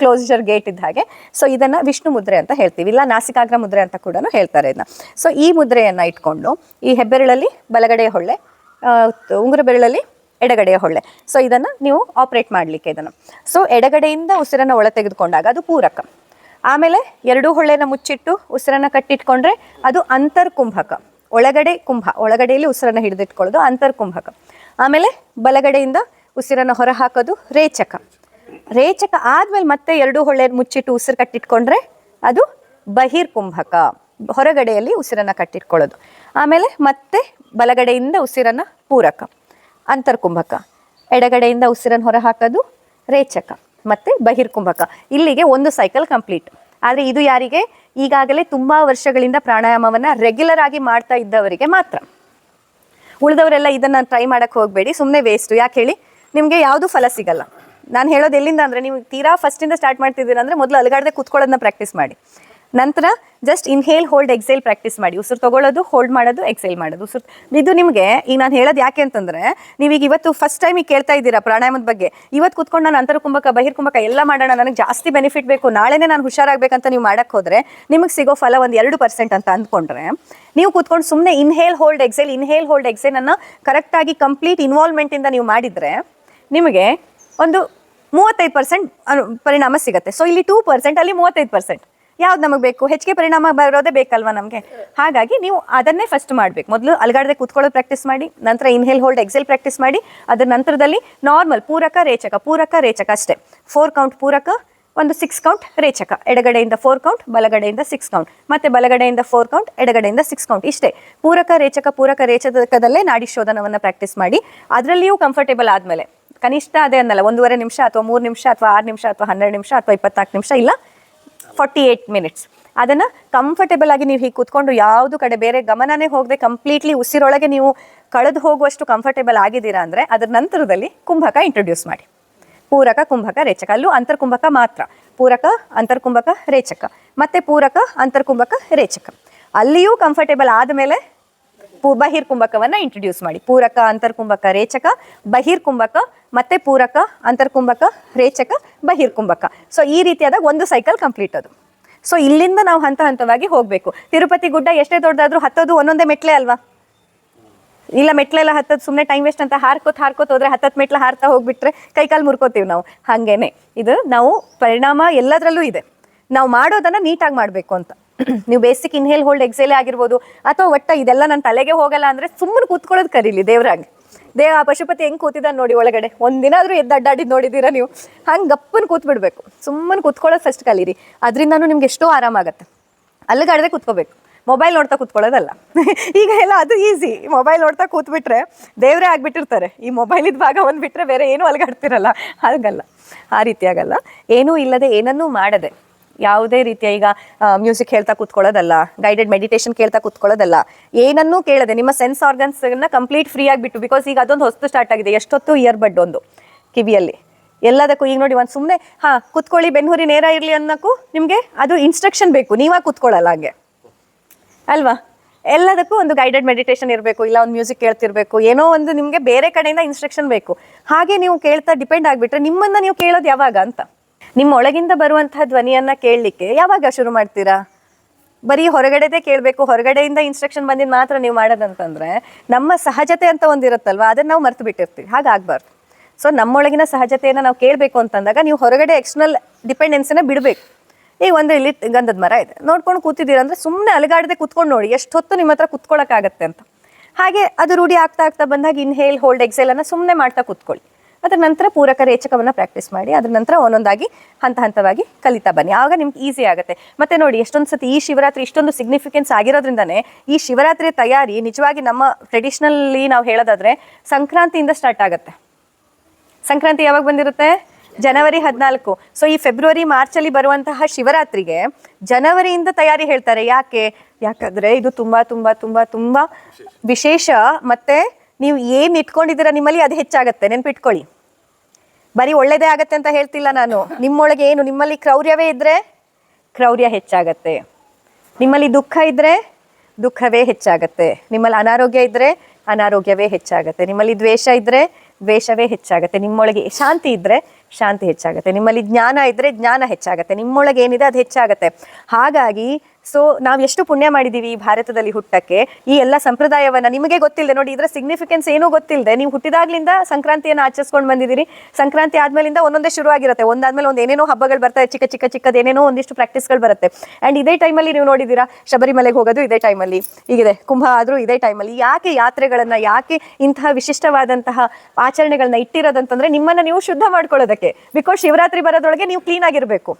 ಕ್ಲೋಸರ್ ಗೇಟ್ ಇದ್ದ ಹಾಗೆ. ಸೊ ಇದನ್ನು ವಿಷ್ಣು ಮುದ್ರೆ ಅಂತ ಹೇಳ್ತೀವಿ. ಇಲ್ಲ, ನಾಸಿಕಾಗ್ರ ಮುದ್ರೆ ಅಂತ ಕೂಡ ಹೇಳ್ತಾರೆ ಇದನ್ನ. ಸೊ ಈ ಮುದ್ರೆಯನ್ನು ಇಟ್ಕೊಂಡು, ಈ ಹೆಬ್ಬೆರಳಲ್ಲಿ ಬಲಗಡೆಯ ಹೊಳ್ಳೆ ಉಂಗುರ ಬೆರಳಲ್ಲಿ ಎಡಗಡೆಯ ಹೊಳ್ಳೆ. ಸೊ ಇದನ್ನು ನೀವು ಆಪ್ರೇಟ್ ಮಾಡಲಿಕ್ಕೆ ಇದನ್ನು. ಸೊ ಎಡಗಡೆಯಿಂದ ಉಸಿರನ್ನು ಒಳ ತೆಗೆದುಕೊಂಡಾಗ ಅದು ಪೂರಕ. ಆಮೇಲೆ ಎರಡೂ ಹೊಳ್ಳೆನ ಮುಚ್ಚಿಟ್ಟು ಉಸಿರನ್ನ ಕಟ್ಟಿಟ್ಕೊಂಡ್ರೆ ಅದು ಅಂತರ್ಕುಂಭಕ. ಒಳಗಡೆ ಕುಂಭ, ಒಳಗಡೆಯಲ್ಲಿ ಉಸಿರನ್ನ ಹಿಡಿದಿಟ್ಕೊಳ್ಳೋದು ಅಂತರ್ಕುಂಭಕ. ಆಮೇಲೆ ಬಲಗಡೆಯಿಂದ ಉಸಿರನ್ನು ಹೊರ ಹಾಕೋದು ರೇಚಕ. ರೇಚಕ ಆದ್ಮೇಲೆ ಮತ್ತೆ ಎರಡೂ ಹೊಳ್ಳೆ ಮುಚ್ಚಿಟ್ಟು ಉಸಿರು ಕಟ್ಟಿಟ್ಕೊಂಡ್ರೆ ಅದು ಬಹಿರ್ಕುಂಭಕ. ಹೊರಗಡೆಯಲ್ಲಿ ಉಸಿರನ್ನು ಕಟ್ಟಿಟ್ಕೊಳ್ಳೋದು. ಆಮೇಲೆ ಮತ್ತೆ ಬಲಗಡೆಯಿಂದ ಉಸಿರನ್ನು ಪೂರಕ. ಅಂತರ್ಕುಂಭಕ. ಎಡಗಡೆಯಿಂದ ಉಸಿರನ್ನು ಹೊರ ಹಾಕೋದು ರೇಚಕ. ಮತ್ತೆ ಬಹಿರ್ಕುಂಭಕ. ಇಲ್ಲಿಗೆ ಒಂದು ಸೈಕಲ್ ಕಂಪ್ಲೀಟ್ ಆದರೆ ಇದು ಯಾರಿಗೆ? ಈಗಾಗಲೇ ತುಂಬಾ ವರ್ಷಗಳಿಂದ ಪ್ರಾಣಾಯಾಮವನ್ನ ರೆಗ್ಯುಲರ್ ಆಗಿ ಮಾಡ್ತಾ ಇದ್ದವರಿಗೆ ಮಾತ್ರ. ಉಳಿದವರೆಲ್ಲ ಇದನ್ನ ಟ್ರೈ ಮಾಡಕ್ಕೆ ಹೋಗಬೇಡಿ ಸುಮ್ಮನೆ ವೇಸ್ಟ್ ಯಾಕೆ ಹೇಳಿ? ನಿಮಗೆ ಯಾವುದು ಫಲ ಸಿಗಲ್ಲ. ನಾನು ಹೇಳೋದು ಎಲ್ಲಿಂದ ಅಂದರೆ, ನೀವು ತೀರಾ ಫಸ್ಟಿಂದ ಸ್ಟಾರ್ಟ್ ಮಾಡ್ತಿದ್ದೀರಾ ಅಂದರೆ ಮೊದಲು ಅಲಗಾಡದೆ ಕೂತ್ಕೊಳ್ಳೋದನ್ನ ಪ್ರಾಕ್ಟೀಸ್ ಮಾಡಿ. ನಂತರ just inhale hold exhale practice ಮಾಡಿ. ಉಸಿರು ತಗೊಳ್ಳೋದು ಹೋಲ್ಡ್ ಮಾಡೋದು ಎಕ್ಸೈಲ್ ಮಾಡೋದು. ಉಸಿರು ಇದು ನಿಮಗೆ, ಈಗ ನಾನು ಹೇಳೋದು ಯಾಕೆ ಅಂತಂದರೆ, ನೀವೀಗ ಇವತ್ತು ಫಸ್ಟ್ ಟೈಮ್ ಈಗ ಕೇಳ್ತಾ ಇದ್ದೀರಾ ಪ್ರಾಣಾಯಾಮದ ಬಗ್ಗೆ. ಇವತ್ತು ಕುತ್ಕೊಂಡು ನಾನು ಬಹಿರ್ ಬಹಿರ್ಕುಂಭಕ ಎಲ್ಲ ಮಾಡೋಣ. ನನಗೆ ಜಾಸ್ತಿ ಬೆನಿಫಿಟ್ ಬೇಕು. ನಾಳೆನೇ ನಾನು ಹುಷಾರಾಗಬೇಕಂತ ನೀವು ಮಾಡಕ್ಕೆ ಹೋದರೆ, ನಿಮಗೆ ಸಿಗೋ ಫಲ ಒಂದು ಎರಡು ಪರ್ಸೆಂಟ್ ಅಂತ ಅಂದ್ಕೊಂಡ್ರೆ, ನೀವು ಕೂತ್ಕೊಂಡು ಸುಮ್ಮನೆ inhale hold exhale inhale hold ಎಕ್ಸೈಲನ್ನು ಕರೆಕ್ಟಾಗಿ ಕಂಪ್ಲೀಟ್ ಇನ್ವಾಲ್ವ್ಮೆಂಟಿಂದ ನೀವು ಮಾಡಿದರೆ, ನಿಮಗೆ ಒಂದು ಮೂವತ್ತೈದು ಪರ್ಸೆಂಟ್ ಪರಿಣಾಮ ಸಿಗುತ್ತೆ. ಸೊ ಇಲ್ಲಿ ಟೂ ಪರ್ಸೆಂಟ್ ಅಲ್ಲಿ ಮೂವತ್ತೈದು ಪರ್ಸೆಂಟ್ ಯಾವ್ದು ನಮಗೆ ಬೇಕು? ಹೆಚ್ಚಿಗೆ ಪರಿಣಾಮ ಬರೋದೇ ಬೇಕಲ್ವಾ ನಮಗೆ? ಹಾಗಾಗಿ ನೀವು ಅದನ್ನೇ ಫಸ್ಟ್ ಮಾಡಬೇಕು. ಮೊದಲು ಅಲ್ಗಾಡದೆ ಕೂತ್ಕೊಳ್ಳೋದು ಪ್ರಾಕ್ಟೀಸ್ ಮಾಡಿ, ನಂತರ ಇನ್ಹೇಲ್ ಹೋಲ್ಡ್ ಎಕ್ಸೆಲ್ ಪ್ರಾಕ್ಟೀಸ್ ಮಾಡಿ, ಅದರ ನಂತರದಲ್ಲಿ ನಾರ್ಮಲ್ ಪೂರಕ, ರೇಚಕ ಪೂರಕ, ರೇಚಕ ಅಷ್ಟೇ. ಫೋರ್ ಕೌಂಟ್ ಪೂರಕ, ಒಂದು ಸಿಕ್ಸ್ ಕೌಂಟ್ ರೇಚಕ. ಎಡಗಡೆಯಿಂದ ಫೋರ್ ಕೌಂಟ್ ಬಲಗಡೆಯಿಂದ ಸಿಕ್ಸ್ ಕೌಂಟ್ ಮತ್ತೆ ಬಲಗಡೆಯಿಂದ ಫೋರ್ ಕೌಂಟ್ ಎಡಗಡೆಯಿಂದ ಸಿಕ್ಸ್ ಕೌಂಟ್ ಇಷ್ಟೇ. ಪೂರಕ, ರೇಚಕ, ಪೂರಕ, ರೇಚಕದಲ್ಲೇ ನಾಡಿ ಶೋಧನವನ್ನು ಪ್ರಾಕ್ಟೀಸ್ ಮಾಡಿ. ಅದರಲ್ಲಿಯೂ ಕಂಫರ್ಟೇಬಲ್ ಆದಮೇಲೆ. ಕನಿಷ್ಠ ಅದೇ ಅನ್ನಲ್ಲ, ಒಂದೂವರೆ ನಿಮಿಷ ಅಥವಾ ಮೂರು ನಿಮಿಷ ಅಥವಾ ಆರು ನಿಮಿಷ ಅಥವಾ ಹನ್ನೆರಡು ನಿಮಿಷ ಅಥವಾ ಇಪ್ಪತ್ನಾಲ್ಕು ನಿಮಿಷ, ಇಲ್ಲ. ಫಾರ್ಟಿ ಏಯ್ಟ್ ಮಿನಿಟ್ಸ್ ಅದನ್ನು ಕಂಫರ್ಟೇಬಲ್ ಆಗಿ ನೀವು ಹೀಗೆ ಕೂತ್ಕೊಂಡು ಯಾವುದು ಕಡೆ ಬೇರೆ ಗಮನನೇ ಹೋಗದೆ ಕಂಪ್ಲೀಟ್ಲಿ ಉಸಿರೊಳಗೆ ನೀವು ಕಳೆದು ಹೋಗುವಷ್ಟು ಕಂಫರ್ಟೇಬಲ್ ಆಗಿದ್ದೀರಾ ಅಂದರೆ ಅದರ ನಂತರದಲ್ಲಿ ಕುಂಭಕ ಇಂಟ್ರೊಡ್ಯೂಸ್ ಮಾಡಿ. ಪೂರಕ, ಕುಂಭಕ, ರೇಚಕ. ಅಲ್ಲೂ ಅಂತರ್ಕುಂಭಕ ಮಾತ್ರ. ಪೂರಕ, ಅಂತರ್ಕುಂಭಕ, ರೇಚಕ. ಮತ್ತೆ ಪೂರಕ, ಅಂತರ್ಕುಂಭಕ, ರೇಚಕ. ಅಲ್ಲಿಯೂ ಕಂಫರ್ಟೇಬಲ್ ಆದಮೇಲೆ ಪೂ ಬಹಿರ್ಕುಂಭಕವನ್ನ ಇಂಟ್ರೊಡ್ಯೂಸ್ ಮಾಡಿ. ಪೂರಕ, ಅಂತರ್ಕುಂಭಕ, ರೇಚಕ ಬಹಿರ್ಕುಂಭಕ ಮತ್ತೆ ಪೂರಕ, ಅಂತರ್ಕುಂಭಕ, ರೇಚಕ ಬಹಿರ್ಕುಂಭಕ ಸೊ ಈ ರೀತಿಯಾದ ಒಂದು ಸೈಕಲ್ ಕಂಪ್ಲೀಟ್ ಅದು. ಸೊ ಇಲ್ಲಿಂದ ನಾವು ಹಂತ ಹಂತವಾಗಿ ಹೋಗಬೇಕು. ತಿರುಪತಿ ಗುಡ್ಡ ಎಷ್ಟೇ ದೊಡ್ಡದಾದ್ರೂ ಹತ್ತೋದು ಒಂದೊಂದೇ ಮೆಟ್ಲೆ ಅಲ್ವಾ? ಇಲ್ಲ ಮೆಟ್ಲೆಲ್ಲ ಹತ್ತದ್ ಸುಮ್ಮನೆ ಟೈಮ್ ವೇಸ್ಟ್ ಅಂತ ಹಾರ್ಕೋತ್ ಹಾರ್ಕೋತ ಹೋದ್ರೆ ಹತ್ತತ್ ಮೆಟ್ಲ ಹಾರ್ತಾ ಹೋಗ್ಬಿಟ್ರೆ ಕೈಕಾಲು ಮುರ್ಕೋತೀವಿ ನಾವು. ಹಂಗೇನೆ. ಇದು ನಾವು ಪರಿಣಾಮ ಎಲ್ಲದರಲ್ಲೂ ಇದೆ. ನಾವು ಮಾಡೋದನ್ನ ನೀಟಾಗಿ ಮಾಡಬೇಕು ಅಂತ. ನೀವು ಬೇಸಿಕ್ ಇನ್ಹೇಲ್ ಹೋಲ್ಡ್ ಎಕ್ಸೇಲೆ ಆಗಿರ್ಬೋದು, ಅಥವಾ ಒಟ್ಟ ಇದೆಲ್ಲ ನನ್ನ ತಲೆಗೆ ಹೋಗಲ್ಲ ಅಂದರೆ ಸುಮ್ಮನೆ ಕೂತ್ಕೊಳ್ಳೋದು ಕರೀಲಿ ದೇವ್ರಾಗ. ದೇವ ಪಶುಪತಿ ಹೆಂಗೆ ಕೂತಿದ್ದಾನೆ ನೋಡಿ ಒಳಗಡೆ. ಒಂದಿನಾದರೂ ಆದ್ರೂ ಎದ್ದು ಅಡ್ಡಾಡಿದ್ದು ನೋಡಿದ್ದೀರಾ ನೀವು? ಹಂಗೆ ಗಪ್ಪನ್ನು ಕೂತ್ಬಿಡ್ಬೇಕು. ಸುಮ್ಮನೆ ಕೂತ್ಕೊಳ್ಳೋದು ಫಸ್ಟ್ ಕಲೀರಿ. ಅದರಿಂದನೂ ನಿಮ್ಗೆ ಎಷ್ಟೋ ಆರಾಮಾಗತ್ತೆ ಅಲ್ಲಿಗಾಡದೆ ಕೂತ್ಕೋಬೇಕು. ಮೊಬೈಲ್ ನೋಡ್ತಾ ಕೂತ್ಕೊಳ್ಳೋದಲ್ಲ. ಈಗ ಎಲ್ಲ ಅದು ಈಸಿ ಮೊಬೈಲ್ ನೋಡ್ತಾ ಕೂತ್ಬಿಟ್ರೆ ದೇವರೇ ಆಗಿಬಿಟ್ಟಿರ್ತಾರೆ. ಈ ಮೊಬೈಲಿದ ಭಾಗ ಒಂದು ಬಿಟ್ರೆ ಬೇರೆ ಏನೂ ಅಲ್ಗಾಡ್ತಿರಲ್ಲ. ಹಾಗಲ್ಲ. ಆ ರೀತಿ ಆಗಲ್ಲ. ಏನೂ ಇಲ್ಲದೆ ಏನನ್ನೂ ಮಾಡದೆ. ಯಾವುದೇ ರೀತಿಯ ಈಗ ಮ್ಯೂಸಿಕ್ ಹೇಳ್ತಾ ಕೂತ್ಕೊಳ್ಳೋದಲ್ಲ ಗೈಡೆಡ್ ಮೆಡಿಟೇಷನ್ ಕೇಳ್ತಾ ಕೂತ್ಕೊಳ್ಳೋದಲ್ಲ, ಏನನ್ನೂ ಕೇಳದೆ, ನಿಮ್ಮ ಸೆನ್ಸ್ ಆರ್ಗನ್ಸ್ನ ಕಂಪ್ಲೀಟ್ ಫ್ರೀ ಆಗಿಬಿಟ್ಟು ಬಿಕಾಸ್ ಈಗ ಅದೊಂದು ಹೊಸ್ತು ಸ್ಟಾರ್ಟ್ ಆಗಿದೆ, ಎಷ್ಟೊತ್ತು ಇಯರ್ ಬಡ್ ಒಂದು ಕಿವಿಯಲ್ಲಿ. ಎಲ್ಲದಕ್ಕೂ ಈಗ ನೋಡಿ ಒಂದು ಸುಮ್ಮನೆ ಹಾ, ಕುತ್ಕೊಳ್ಳಿ, ಬೆನ್ನೂರಿ ನೇರ ಇರಲಿ ಅನ್ನೋಕ್ಕೂ ನಿಮಗೆ ಅದು ಇನ್ಸ್ಟ್ರಕ್ಷನ್ ಬೇಕು ನೀವಾಗ ಕೂತ್ಕೊಳ್ಳಲ್ಲ ಹಾಗೆ. ಅಲ್ವಾ? ಎಲ್ಲದಕ್ಕೂ ಒಂದು ಗೈಡೆಡ್ ಮೆಡಿಟೇಷನ್ ಇರಬೇಕು, ಇಲ್ಲ ಒಂದು ಮ್ಯೂಸಿಕ್ ಕೇಳ್ತಿರ್ಬೇಕು, ಏನೋ ಒಂದು ನಿಮಗೆ ಬೇರೆ ಕಡೆಯಿಂದ ಇನ್ಸ್ಟ್ರಕ್ಷನ್ ಬೇಕು. ಹಾಗೆ ನೀವು ಕೇಳ್ತಾ ಡಿಪೆಂಡ್ ಆಗಿಬಿಟ್ರೆ ನಿಮ್ಮನ್ನು ನೀವು ಕೇಳೋದು ಯಾವಾಗ ಅಂತ. ನಿಮ್ಮ ಒಳಗಿಂದ ಬರುವಂತಹ ಧ್ವನಿಯನ್ನ ಕೇಳಲಿಕ್ಕೆ ಯಾವಾಗ ಶುರು ಮಾಡ್ತೀರಾ? ಬರೀ ಹೊರಗಡೆದೇ ಕೇಳಬೇಕು, ಹೊರಗಡೆಯಿಂದ ಇನ್ಸ್ಟ್ರಕ್ಷನ್ ಬಂದಿದ್ದು ಮಾತ್ರ ನೀವು ಮಾಡೋದಂತಂದ್ರೆ ನಮ್ಮ ಸಹಜತೆ ಅಂತ ಒಂದಿರುತ್ತಲ್ವ, ಅದನ್ನ ನಾವು ಮರ್ತು ಬಿಟ್ಟಿರ್ತೀವಿ, ಹಾಗಾಗಬಾರ್ದು. ಸೊ ನಮ್ಮೊಳಗಿನ ಸಹಜತೆಯನ್ನು ನಾವು ಕೇಳಬೇಕು ಅಂತಂದಾಗ ನೀವು ಹೊರಗಡೆ ಎಕ್ಸ್ಟರ್ನಲ್ ಡಿಪೆಂಡೆನ್ಸಿನ ಬಿಡಬೇಕು. ಈಗ ಒಂದು ಇಲ್ಲಿ ಗಂಧದ ಮರ ಇದೆ, ನೋಡ್ಕೊಂಡು ಕೂತಿದ್ದೀರ ಅಂದರೆ ಸುಮ್ಮನೆ ಅಲಗಾಡದೆ ಕೂತ್ಕೊಂಡು ನೋಡಿ ಎಷ್ಟು ಹೊತ್ತು ನಿಮ್ಮ ಹತ್ರ ಕೂತ್ಕೊಳ್ಳೋಕ್ಕಾಗತ್ತೆ ಅಂತ. ಹಾಗೆ ಅದು ರೂಢಿ ಆಗ್ತಾ ಆಗ್ತಾ ಬಂದಾಗ ಇನ್ಹೇಲ್ ಹೋಲ್ಡ್ ಎಕ್ಸೇಲನ್ನು ಸುಮ್ಮನೆ ಮಾಡ್ತಾ ಕೂತ್ಕೊಳ್ಳಿ. ಅದರ ನಂತರ ಪೂರಕ ರೇಚಕವನ್ನು ಪ್ರಾಕ್ಟೀಸ್ ಮಾಡಿ, ಅದರ ನಂತರ ಒಂದೊಂದಾಗಿ ಹಂತ ಹಂತವಾಗಿ ಕಲಿತಾ ಬನ್ನಿ. ಆವಾಗ ನಿಮ್ಗೆ ಈಸಿ ಆಗುತ್ತೆ. ಮತ್ತೆ ನೋಡಿ ಎಷ್ಟೊಂದು ಸತಿ ಈ ಶಿವರಾತ್ರಿ ಇಷ್ಟೊಂದು ಸಿಗ್ನಿಫಿಕೆನ್ಸ್ ಆಗಿರೋದ್ರಿಂದನೇ ಈ ಶಿವರಾತ್ರಿ ತಯಾರಿ ನಿಜವಾಗಿ ನಮ್ಮ ಟ್ರೆಡಿಷ್ನಲ್ಲಿ ನಾವು ಹೇಳೋದಾದ್ರೆ ಸಂಕ್ರಾಂತಿಯಿಂದ ಸ್ಟಾರ್ಟ್ ಆಗುತ್ತೆ. ಸಂಕ್ರಾಂತಿ ಯಾವಾಗ ಬಂದಿರುತ್ತೆ? ಜನವರಿ ಹದಿನಾಲ್ಕು. ಸೊ ಈ ಫೆಬ್ರವರಿ ಮಾರ್ಚಲ್ಲಿ ಬರುವಂತಹ ಶಿವರಾತ್ರಿಗೆ ಜನವರಿಯಿಂದ ತಯಾರಿ ಹೇಳ್ತಾರೆ. ಯಾಕೆ? ಯಾಕಂದ್ರೆ ಇದು ತುಂಬಾ ತುಂಬಾ ತುಂಬಾ ತುಂಬಾ ವಿಶೇಷ ಮತ್ತೆ ನೀವು ಏನು ಇಟ್ಕೊಂಡಿದ್ದೀರಾ ನಿಮ್ಮಲ್ಲಿ ಅದು ಹೆಚ್ಚಾಗತ್ತೆ, ನೆನ್ಪಿಟ್ಕೊಳ್ಳಿ. ಬರೀ ಒಳ್ಳೇದೇ ಆಗತ್ತೆ ಅಂತ ಹೇಳ್ತಿಲ್ಲ ನಾನು. ನಿಮ್ಮೊಳಗೆ ಏನು, ನಿಮ್ಮಲ್ಲಿ ಕ್ರೌರ್ಯವೇ ಇದ್ರೆ ಕ್ರೌರ್ಯ ಹೆಚ್ಚಾಗತ್ತೆ. ನಿಮ್ಮಲ್ಲಿ ದುಃಖ ಇದ್ರೆ ದುಃಖವೇ ಹೆಚ್ಚಾಗತ್ತೆ. ನಿಮ್ಮಲ್ಲಿ ಅನಾರೋಗ್ಯ ಇದ್ರೆ ಅನಾರೋಗ್ಯವೇ ಹೆಚ್ಚಾಗತ್ತೆ. ನಿಮ್ಮಲ್ಲಿ ದ್ವೇಷ ಇದ್ರೆ ದ್ವೇಷವೇ ಹೆಚ್ಚಾಗತ್ತೆ. ನಿಮ್ಮೊಳಗೆ ಶಾಂತಿ ಇದ್ರೆ ಶಾಂತಿ ಹೆಚ್ಚಾಗತ್ತೆ. ನಿಮ್ಮಲ್ಲಿ ಜ್ಞಾನ ಇದ್ರೆ ಜ್ಞಾನ ಹೆಚ್ಚಾಗತ್ತೆ. ನಿಮ್ಮೊಳಗೆ ಏನಿದೆ ಅದು ಹೆಚ್ಚಾಗತ್ತೆ. ಹಾಗಾಗಿ ಸೊ ನಾವು ಎಷ್ಟು ಪುಣ್ಯ ಮಾಡಿದ್ದೀವಿ ಈ ಭಾರತದಲ್ಲಿ ಹುಟ್ಟಕ್ಕೆ. ಈ ಎಲ್ಲ ಸಂಪ್ರದಾಯವನ್ನ ನಿಮಗೆ ಗೊತ್ತಿಲ್ಲದೆ ನೋಡಿ ಇದರ ಸಿಗ್ನಿಫಿಕೆನ್ಸ್ ಏನೂ ಗೊತ್ತಿಲ್ಲದೆ ನೀವು ಹುಟ್ಟಿದಾಗ್ಲಿಂದ ಸಂಕ್ರಾಂತಿಯನ್ನು ಆಚರಿಸ್ಕೊಂಡು ಬಂದಿದ್ದೀರಿ. ಸಂಕ್ರಾಂತಿ ಆದ್ಮೇಲಿಂದ ಒಂದೊಂದೇ ಶುರು ಆಗಿರುತ್ತೆ ಒಂದಾದ್ಮೇಲೆ ಒಂದು ಏನೇನೋ ಹಬ್ಬಗಳು ಬರ್ತಾರೆ ಚಿಕ್ಕ ಚಿಕ್ಕ, ಚಿಕ್ಕದ ಏನೇನೋ ಒಂದಿಷ್ಟು ಪ್ರಾಕ್ಟೀಸ್ಗಳು ಬರುತ್ತೆ. ಆ್ಯಂಡ್ ಇದೇ ಟೈಮಲ್ಲಿ ನೀವು ನೋಡಿದ್ದೀರಾ, ಶಬರಿಮಲೆಗೆ ಹೋಗೋದು ಇದೇ ಟೈಮಲ್ಲಿ ಈಗಿದೆ ಕುಂಭ ಆದರೂ ಇದೇ ಟೈಮಲ್ಲಿ ಯಾಕೆ ಯಾತ್ರೆಗಳನ್ನ, ಯಾಕೆ ಇಂತಹ ವಿಶಿಷ್ಟವಾದಂತಹ ಆಚರಣೆಗಳನ್ನ ಇಟ್ಟಿರೋದಂತಂದ್ರೆ ನಿಮ್ಮನ್ನ ನೀವು ಶುದ್ಧ ಮಾಡ್ಕೊಳ್ಳೋದಕ್ಕೆ. ಬಿಕಾಸ್ ಶಿವರಾತ್ರಿ ಬರೋದ್ರೊಳಗೆ ನೀವು ಕ್ಲೀನ್ ಆಗಿರಬೇಕು.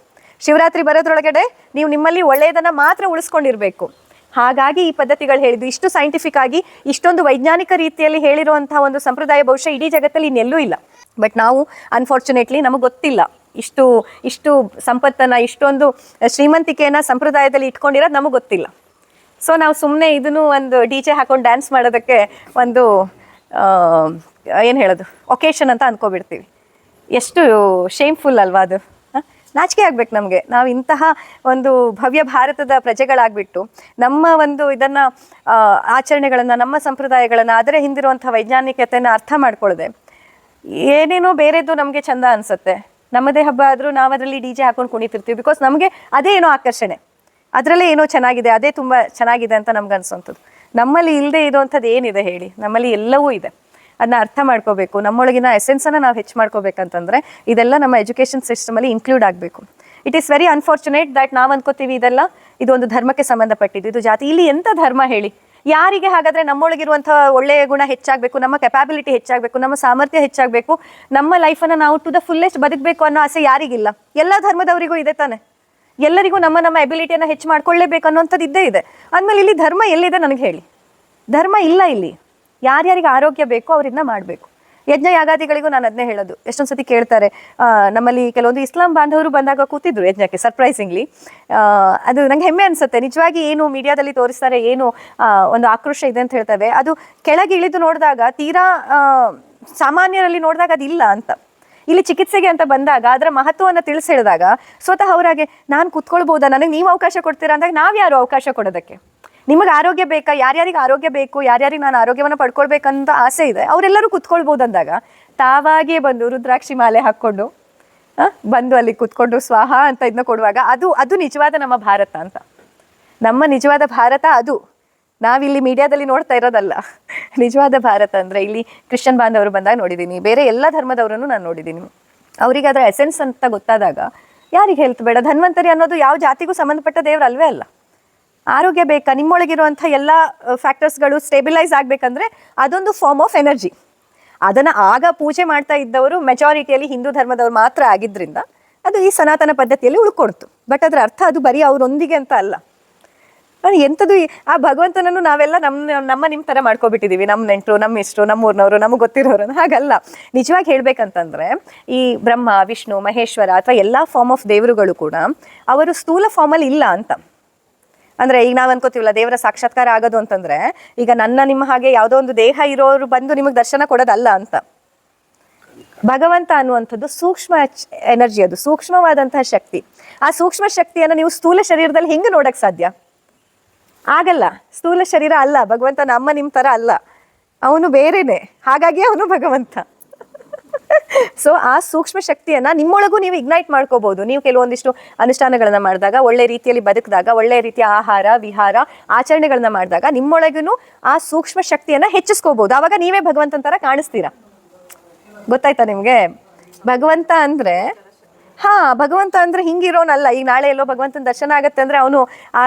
ಶಿವರಾತ್ರಿ ಬರೋದ್ರೊಳಗಡೆ ನೀವು ನಿಮ್ಮಲ್ಲಿ ಒಳ್ಳೆಯದನ್ನ ಮಾತ್ರ ಉಳಿಸ್ಕೊಂಡಿರ್ಬೇಕು. ಹಾಗಾಗಿ ಈ ಪದ್ಧತಿಗಳು ಹೇಳಿದ್ದು ಇಷ್ಟು ಸೈಂಟಿಫಿಕ್ ಆಗಿ ಇಷ್ಟೊಂದು ವೈಜ್ಞಾನಿಕ ರೀತಿಯಲ್ಲಿ ಹೇಳಿರುವಂತಹ ಒಂದು ಸಂಪ್ರದಾಯ ಬಹುಶಃ ಇಡೀ ಜಗತ್ತಲ್ಲಿ ಇನ್ನೆಲ್ಲೂ ಇಲ್ಲ. ಬಟ್ ನಾವು ಅನ್ಫಾರ್ಚುನೇಟ್ಲಿ ನಮಗೆ ಗೊತ್ತಿಲ್ಲ. ಇಷ್ಟು ಇಷ್ಟು ಸಂಪತ್ತನ್ನ, ಇಷ್ಟೊಂದು ಶ್ರೀಮಂತಿಕೆಯನ್ನ ಸಂಪ್ರದಾಯದಲ್ಲಿ ಇಟ್ಕೊಂಡಿರೋದು ನಮಗೆ ಗೊತ್ತಿಲ್ಲ. ಸೊ ನಾವು ಸುಮ್ಮನೆ ಇದನ್ನು ಒಂದು ಡಿ ಜೆ ಹಾಕೊಂಡು ಡ್ಯಾನ್ಸ್ ಮಾಡೋದಕ್ಕೆ ಒಂದು ಏನು ಹೇಳೋದು ಒಕೇಶನ್ ಅಂತ ಅಂದ್ಕೊಬಿಡ್ತೀವಿ ಎಷ್ಟು ಶೇಮ್ಫುಲ್ ಅಲ್ವಾ ಅದು? ನಾಚಿಕೆ ಆಗ್ಬೇಕು ನಮಗೆ. ನಾವು ಇಂತಹ ಒಂದು ಭವ್ಯ ಭಾರತದ ಪ್ರಜೆಗಳಾಗ್ಬಿಟ್ಟು ನಮ್ಮ ಒಂದು ಇದನ್ನ ಆಚರಣೆಗಳನ್ನು, ನಮ್ಮ ಸಂಪ್ರದಾಯಗಳನ್ನ, ಅದರ ಹಿಂದಿರುವಂಥ ವೈಜ್ಞಾನಿಕತೆಯನ್ನು ಅರ್ಥ ಮಾಡ್ಕೊಳ್ಳದೆ ಏನೇನೋ ಬೇರೆದು ನಮಗೆ ಚಂದ ಅನ್ಸುತ್ತೆ. ನಮ್ಮದೇ ಹಬ್ಬ ಆದರೂ ನಾವು ಅದರಲ್ಲಿ ಡಿ ಜೆ ಹಾಕೊಂಡು ಕುಣಿತಿರ್ತೀವಿ. ಬಿಕಾಸ್ ನಮಗೆ ಅದೇ ಏನೋ ಆಕರ್ಷಣೆ. ಅದರಲ್ಲೇ ಏನೋ ಚೆನ್ನಾಗಿದೆ, ಅದೇ ತುಂಬ ಚೆನ್ನಾಗಿದೆ ಅಂತ ನಮ್ಗೆ ಅನ್ಸೋಂಥದ್ದು. ನಮ್ಮಲ್ಲಿ ಇಲ್ಲದೆ ಇರುವಂಥದ್ದು ಏನಿದೆ ಹೇಳಿ? ನಮ್ಮಲ್ಲಿ ಎಲ್ಲವೂ ಇದೆ. ಅದನ್ನ ಅರ್ಥ ಮಾಡ್ಕೋಬೇಕು. ನಮ್ಮೊಳಗಿನ ಎಸೆನ್ಸನ್ನು ನಾವು ಹೆಚ್ಚು ಮಾಡ್ಕೋಬೇಕಂತಂದ್ರೆ ಇದೆಲ್ಲ ನಮ್ಮ ಎಜುಕೇಷನ್ ಸಿಸ್ಟಮಲ್ಲಿ ಇನ್ಕ್ಲೂಡ್ ಆಗಬೇಕು. It is very unfortunate that ನಾವು ಅನ್ಕೋತೀವಿ ಇದೆಲ್ಲ. ಇದು ಒಂದು ಧರ್ಮಕ್ಕೆ ಸಂಬಂಧಪಟ್ಟಿದ್ದು. ಇದು ಜಾತಿ. ಇಲ್ಲಿ ಎಂಥ ಧರ್ಮ ಹೇಳಿ? ಯಾರಿಗೆ ಹಾಗಾದ್ರೆ ನಮ್ಮೊಳಗಿರುವಂಥ ಒಳ್ಳೆಯ ಗುಣ ಹೆಚ್ಚಾಗಬೇಕು? ನಮ್ಮ ಕೆಪಾಬಿಲಿಟಿ ಹೆಚ್ಚಾಗಬೇಕು? ನಮ್ಮ ಸಾಮರ್ಥ್ಯ ಹೆಚ್ಚಾಗಬೇಕು? ನಮ್ಮ ಲೈಫನ್ನು ನಾವು ಟು ದ ಫುಲ್ಲೆಸ್ಟ್ ಬದುಕಬೇಕು ಅನ್ನೋ ಆಸೆ ಯಾರಿಗಿಲ್ಲ? ಎಲ್ಲ ಧರ್ಮದವರಿಗೂ ಇದೆ ತಾನೆ. ಎಲ್ಲರಿಗೂ ನಮ್ಮ ನಮ್ಮ ಎಬಿಲಿಟಿಯನ್ನು ಹೆಚ್ಚು ಮಾಡ್ಕೊಳ್ಳೇಬೇಕು ಅನ್ನೋಂಥದ್ದು ಇದ್ದೇ ಇದೆ. ಅಂದಮೇಲೆ ಇಲ್ಲಿ ಧರ್ಮ ಎಲ್ಲಿದೆ ನನಗೆ ಹೇಳಿ? ಧರ್ಮ ಇಲ್ಲ ಇಲ್ಲಿ. ಯಾರ್ಯಾರಿಗೆ ಆರೋಗ್ಯ ಬೇಕೋ ಅವ್ರನ್ನ ಮಾಡಬೇಕು. ಯಜ್ಞ ಯಾಗಾದಿಗಳಿಗೂ ನಾನು ಅದನ್ನೇ ಹೇಳೋದು. ಎಷ್ಟೊಂದು ಸತಿ ಕೇಳ್ತಾರೆ ನಮ್ಮಲ್ಲಿ ಕೆಲವೊಂದು ಇಸ್ಲಾಂ ಬಾಂಧವರು ಬಂದಾಗ ಕೂತಿದ್ರು ಯಜ್ಞಕ್ಕೆ ಸರ್ಪ್ರೈಸಿಂಗ್ಲಿ ಅದು ನಂಗೆ ಹೆಮ್ಮೆ ಅನ್ಸುತ್ತೆ. ನಿಜವಾಗಿ ಏನು ಮೀಡಿಯಾದಲ್ಲಿ ತೋರಿಸ್ತಾರೆ, ಏನು ಒಂದು ಆಕ್ರೋಶ ಇದೆ ಅಂತ ಹೇಳ್ತವೆ. ಅದು ಕೆಳಗೆ ಇಳಿದು ನೋಡಿದಾಗ ತೀರಾ ಸಾಮಾನ್ಯರಲ್ಲಿ ನೋಡಿದಾಗ ಅದಿಲ್ಲ ಅಂತ. ಇಲ್ಲಿ ಚಿಕಿತ್ಸೆಗೆ ಅಂತ ಬಂದಾಗ, ಅದರ ಮಹತ್ವವನ್ನು ತಿಳಿಸಿ ಹೇಳಿದಾಗ ಸ್ವತಃ ಅವರಾಗೆ, ನಾನು ಕುತ್ಕೊಳ್ಬೋದಾ? ನನಗೆ ನೀವು ಅವಕಾಶ ಕೊಡ್ತೀರಾ? ಅಂದಾಗ ನಾವು ಯಾರು ಅವಕಾಶ ಕೊಡೋದಕ್ಕೆ? ನಿಮಗೆ ಆರೋಗ್ಯ ಬೇಕಾ? ಯಾರ್ಯಾರಿಗೆ ಆರೋಗ್ಯ ಬೇಕು? ಯಾರ್ಯಾರಿಗೆ ನಾನು ಆರೋಗ್ಯವನ್ನು ಪಡ್ಕೊಳ್ಬೇಕಂತ ಆಸೆ ಇದೆ, ಅವರೆಲ್ಲರೂ ಕುತ್ಕೊಳ್ಬೋದು ಅಂದಾಗ ತಾವಾಗಿಯೇ ಬಂದು ರುದ್ರಾಕ್ಷಿ ಮಾಲೆ ಹಾಕ್ಕೊಂಡು ಬಂದು ಅಲ್ಲಿ ಕುತ್ಕೊಂಡು ಸ್ವಾಹ ಅಂತ ಇದನ್ನ ಕೊಡುವಾಗ ಅದು ಅದು ನಿಜವಾದ ನಮ್ಮ ಭಾರತ ಅಂತ. ನಮ್ಮ ನಿಜವಾದ ಭಾರತ ಅದು. ನಾವಿಲ್ಲಿ ಮೀಡಿಯಾದಲ್ಲಿ ನೋಡ್ತಾ ಇರೋದಲ್ಲ. ನಿಜವಾದ ಭಾರತ ಅಂದರೆ ಇಲ್ಲಿ ಕ್ರಿಶ್ಚಿಯನ್ ಬಾಂಧವರು ಬಂದಾಗ ನೋಡಿದ್ದೀನಿ. ಬೇರೆ ಎಲ್ಲ ಧರ್ಮದವರನ್ನು ನಾನು ನೋಡಿದ್ದೀನಿ. ಅವರಿಗೆ ಅದರ ಎಸೆನ್ಸ್ ಅಂತ ಗೊತ್ತಾದಾಗ ಯಾರಿಗೆ ಹೆಲ್ತ್ ಬೇಡ? ಧನ್ವಂತರಿ ಅನ್ನೋದು ಯಾವ ಜಾತಿಗೂ ಸಂಬಂಧಪಟ್ಟ ದೇವರು ಅಲ್ವೇ ಅಲ್ಲ. ಆರೋಗ್ಯ ಬೇಕಾ? ನಿಮ್ಮೊಳಗಿರುವಂಥ ಎಲ್ಲ ಫ್ಯಾಕ್ಟರ್ಸ್ಗಳು ಸ್ಟೇಬಿಲೈಸ್ ಆಗಬೇಕಂದ್ರೆ ಅದೊಂದು ಫಾರ್ಮ್ ಆಫ್ ಎನರ್ಜಿ ಅದನ್ನು ಆಗ ಪೂಜೆ ಮಾಡ್ತಾ ಇದ್ದವರು ಮೆಜಾರಿಟಿಯಲ್ಲಿ ಹಿಂದೂ ಧರ್ಮದವ್ರು ಮಾತ್ರ ಆಗಿದ್ದರಿಂದ ಅದು ಈ ಸನಾತನ ಪದ್ಧತಿಯಲ್ಲಿ ಉಳ್ಕೊಡ್ತು. ಬಟ್ ಅದರ ಅರ್ಥ ಅದು ಬರೀ ಅವರೊಂದಿಗೆ ಅಂತ ಅಲ್ಲ. ಎಂಥದ್ದು ಆ ಭಗವಂತನನ್ನು ನಾವೆಲ್ಲ ನಮ್ಮ ನಮ್ಮ ನಿಮ್ಮ ಥರ ಮಾಡ್ಕೊಬಿಟ್ಟಿದ್ದೀವಿ ನಮ್ಮ ನೆಂಟರು ನಮ್ಮ ಇಷ್ಟರು ನಮ್ಮೂರಿನವರು ನಮಗೆ ಗೊತ್ತಿರೋರು. ಹಾಗಲ್ಲ. ನಿಜವಾಗಿ ಹೇಳಬೇಕಂತಂದರೆ ಈ ಬ್ರಹ್ಮ, ವಿಷ್ಣು, ಮಹೇಶ್ವರ ಅಥವಾ ಎಲ್ಲ ಫಾರ್ಮ್ ಆಫ್ ದೇವರುಗಳು ಕೂಡ ಅವರು ಸ್ಥೂಲ ಫಾರ್ಮಲ್ಲಿ ಇಲ್ಲ ಅಂತ. ಅಂದ್ರೆ ಈಗ ನಾವ್ ಅನ್ಕೋತೀವಲ್ಲ, ದೇವರ ಸಾಕ್ಷಾತ್ಕಾರ ಆಗೋದು ಅಂತಂದ್ರೆ, ಈಗ ನನ್ನ ನಿಮ್ಮ ಹಾಗೆ ಯಾವುದೋ ಒಂದು ದೇಹ ಇರೋರು ಬಂದು ನಿಮಗೆ ದರ್ಶನ ಕೊಡೋದಲ್ಲ ಅಂತ. ಭಗವಂತ ಅನ್ನುವಂಥದ್ದು ಸೂಕ್ಷ್ಮ ಎನರ್ಜಿ ಅದು ಸೂಕ್ಷ್ಮವಾದಂತಹ ಶಕ್ತಿ. ಆ ಸೂಕ್ಷ್ಮ ಶಕ್ತಿಯನ್ನು ನೀವು ಸ್ಥೂಲ ಶರೀರದಲ್ಲಿ ಹೆಂಗೆ ನೋಡಕ್ ಸಾಧ್ಯ? ಆಗಲ್ಲ, ಸ್ಥೂಲ ಶರೀರ ಅಲ್ಲ ಭಗವಂತ ನಮ್ಮ ನಿಮ್ಮ ಥರ ಅಲ್ಲ. ಅವನು ಬೇರೆನೆ ಹಾಗಾಗಿ ಅವನು ಭಗವಂತ. ಸೊ ಆ ಸೂಕ್ಷ್ಮ ಶಕ್ತಿಯನ್ನ ನಿಮ್ಮೊಳಗೂ ನೀವು ಇಗ್ನೈಟ್ ಮಾಡ್ಕೋಬಹುದು ನೀವು ಕೆಲವೊಂದಿಷ್ಟು ಅನುಷ್ಠಾನಗಳನ್ನ ಮಾಡಿದಾಗ, ಒಳ್ಳೆ ರೀತಿಯಲ್ಲಿ ಬದುಕಿದಾಗ, ಒಳ್ಳೆ ರೀತಿಯ ಆಹಾರ, ವಿಹಾರ, ಆಚರಣೆಗಳನ್ನ ಮಾಡಿದಾಗ ನಿಮ್ಮೊಳಗೂ ಆ ಸೂಕ್ಷ್ಮ ಶಕ್ತಿಯನ್ನ ಹೆಚ್ಚಿಸ್ಕೋಬಹುದು ಆವಾಗ ನೀವೇ ಭಗವಂತನ ತರ ಕಾಣಿಸ್ತೀರಾ? ಗೊತ್ತಾಯ್ತಾ ನಿಮಗೆ? ಭಗವಂತ ಅಂದ್ರೆ ಹಾ, ಭಗವಂತ ಅಂದ್ರೆ ಹಿಂಗಿರೋನಲ್ಲ. ಈಗ ನಾಳೆ ಎಲ್ಲೋ ಭಗವಂತನ ದರ್ಶನ ಆಗತ್ತೆ ಅಂದ್ರೆ ಅವನು, ಆ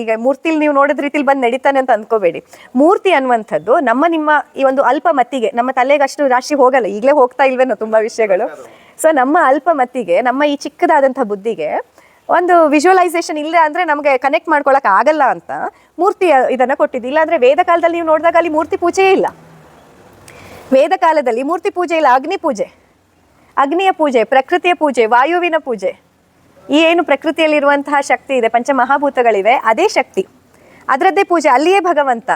ಈಗ ಮೂರ್ತಿಲಿ ನೀವು ನೋಡಿದ ರೀತಿಲಿ ಬಂದು ನಡೀತಾನೆ ಅಂತ ಅನ್ಕೋಬೇಡಿ. ಮೂರ್ತಿ ಅನ್ನುವಂಥದ್ದು ನಮ್ಮ ನಿಮ್ಮ ಈ ಒಂದು ಅಲ್ಪ ಮತ್ತಿಗೆ, ನಮ್ಮ ತಲೆಗೆ ಅಷ್ಟು ರಾಶಿ ಹೋಗಲ್ಲ, ಈಗಲೇ ಹೋಗ್ತಾ ಇಲ್ವೇನೋ ತುಂಬಾ ವಿಷಯಗಳು. ಸೊ ನಮ್ಮ ಅಲ್ಪ ಮತ್ತಿಗೆ, ನಮ್ಮ ಈ ಚಿಕ್ಕದಾದಂಥ ಬುದ್ಧಿಗೆ ಒಂದು ವಿಜುವಲೈಸೇಷನ್ ಇಲ್ಲ ಅಂದ್ರೆ ನಮಗೆ ಕನೆಕ್ಟ್ ಮಾಡ್ಕೊಳಕ್ ಆಗಲ್ಲ ಅಂತ ಮೂರ್ತಿ ಇದನ್ನ ಕೊಟ್ಟಿದ್ದು. ಇಲ್ಲಾಂದ್ರೆ ವೇದ ಕಾಲದಲ್ಲಿ ನೀವು ನೋಡಿದಾಗ ಅಲ್ಲಿ ಮೂರ್ತಿ ಪೂಜೆಯೇ ಇಲ್ಲ. ವೇದ ಕಾಲದಲ್ಲಿ ಮೂರ್ತಿ ಪೂಜೆ ಇಲ್ಲ, ಅಗ್ನಿ ಪೂಜೆ. ಅಗ್ನಿಯ ಪೂಜೆ, ಪ್ರಕೃತಿಯ ಪೂಜೆ, ವಾಯುವಿನ ಪೂಜೆ. ಈ ಏನು ಪ್ರಕೃತಿಯಲ್ಲಿರುವಂತಹ ಶಕ್ತಿ ಇದೆ, ಪಂಚಮಹಾಭೂತಗಳಿವೆ, ಅದೇ ಶಕ್ತಿ. ಅದರದ್ದೇ ಪೂಜೆ, ಅಲ್ಲಿಯೇ ಭಗವಂತ,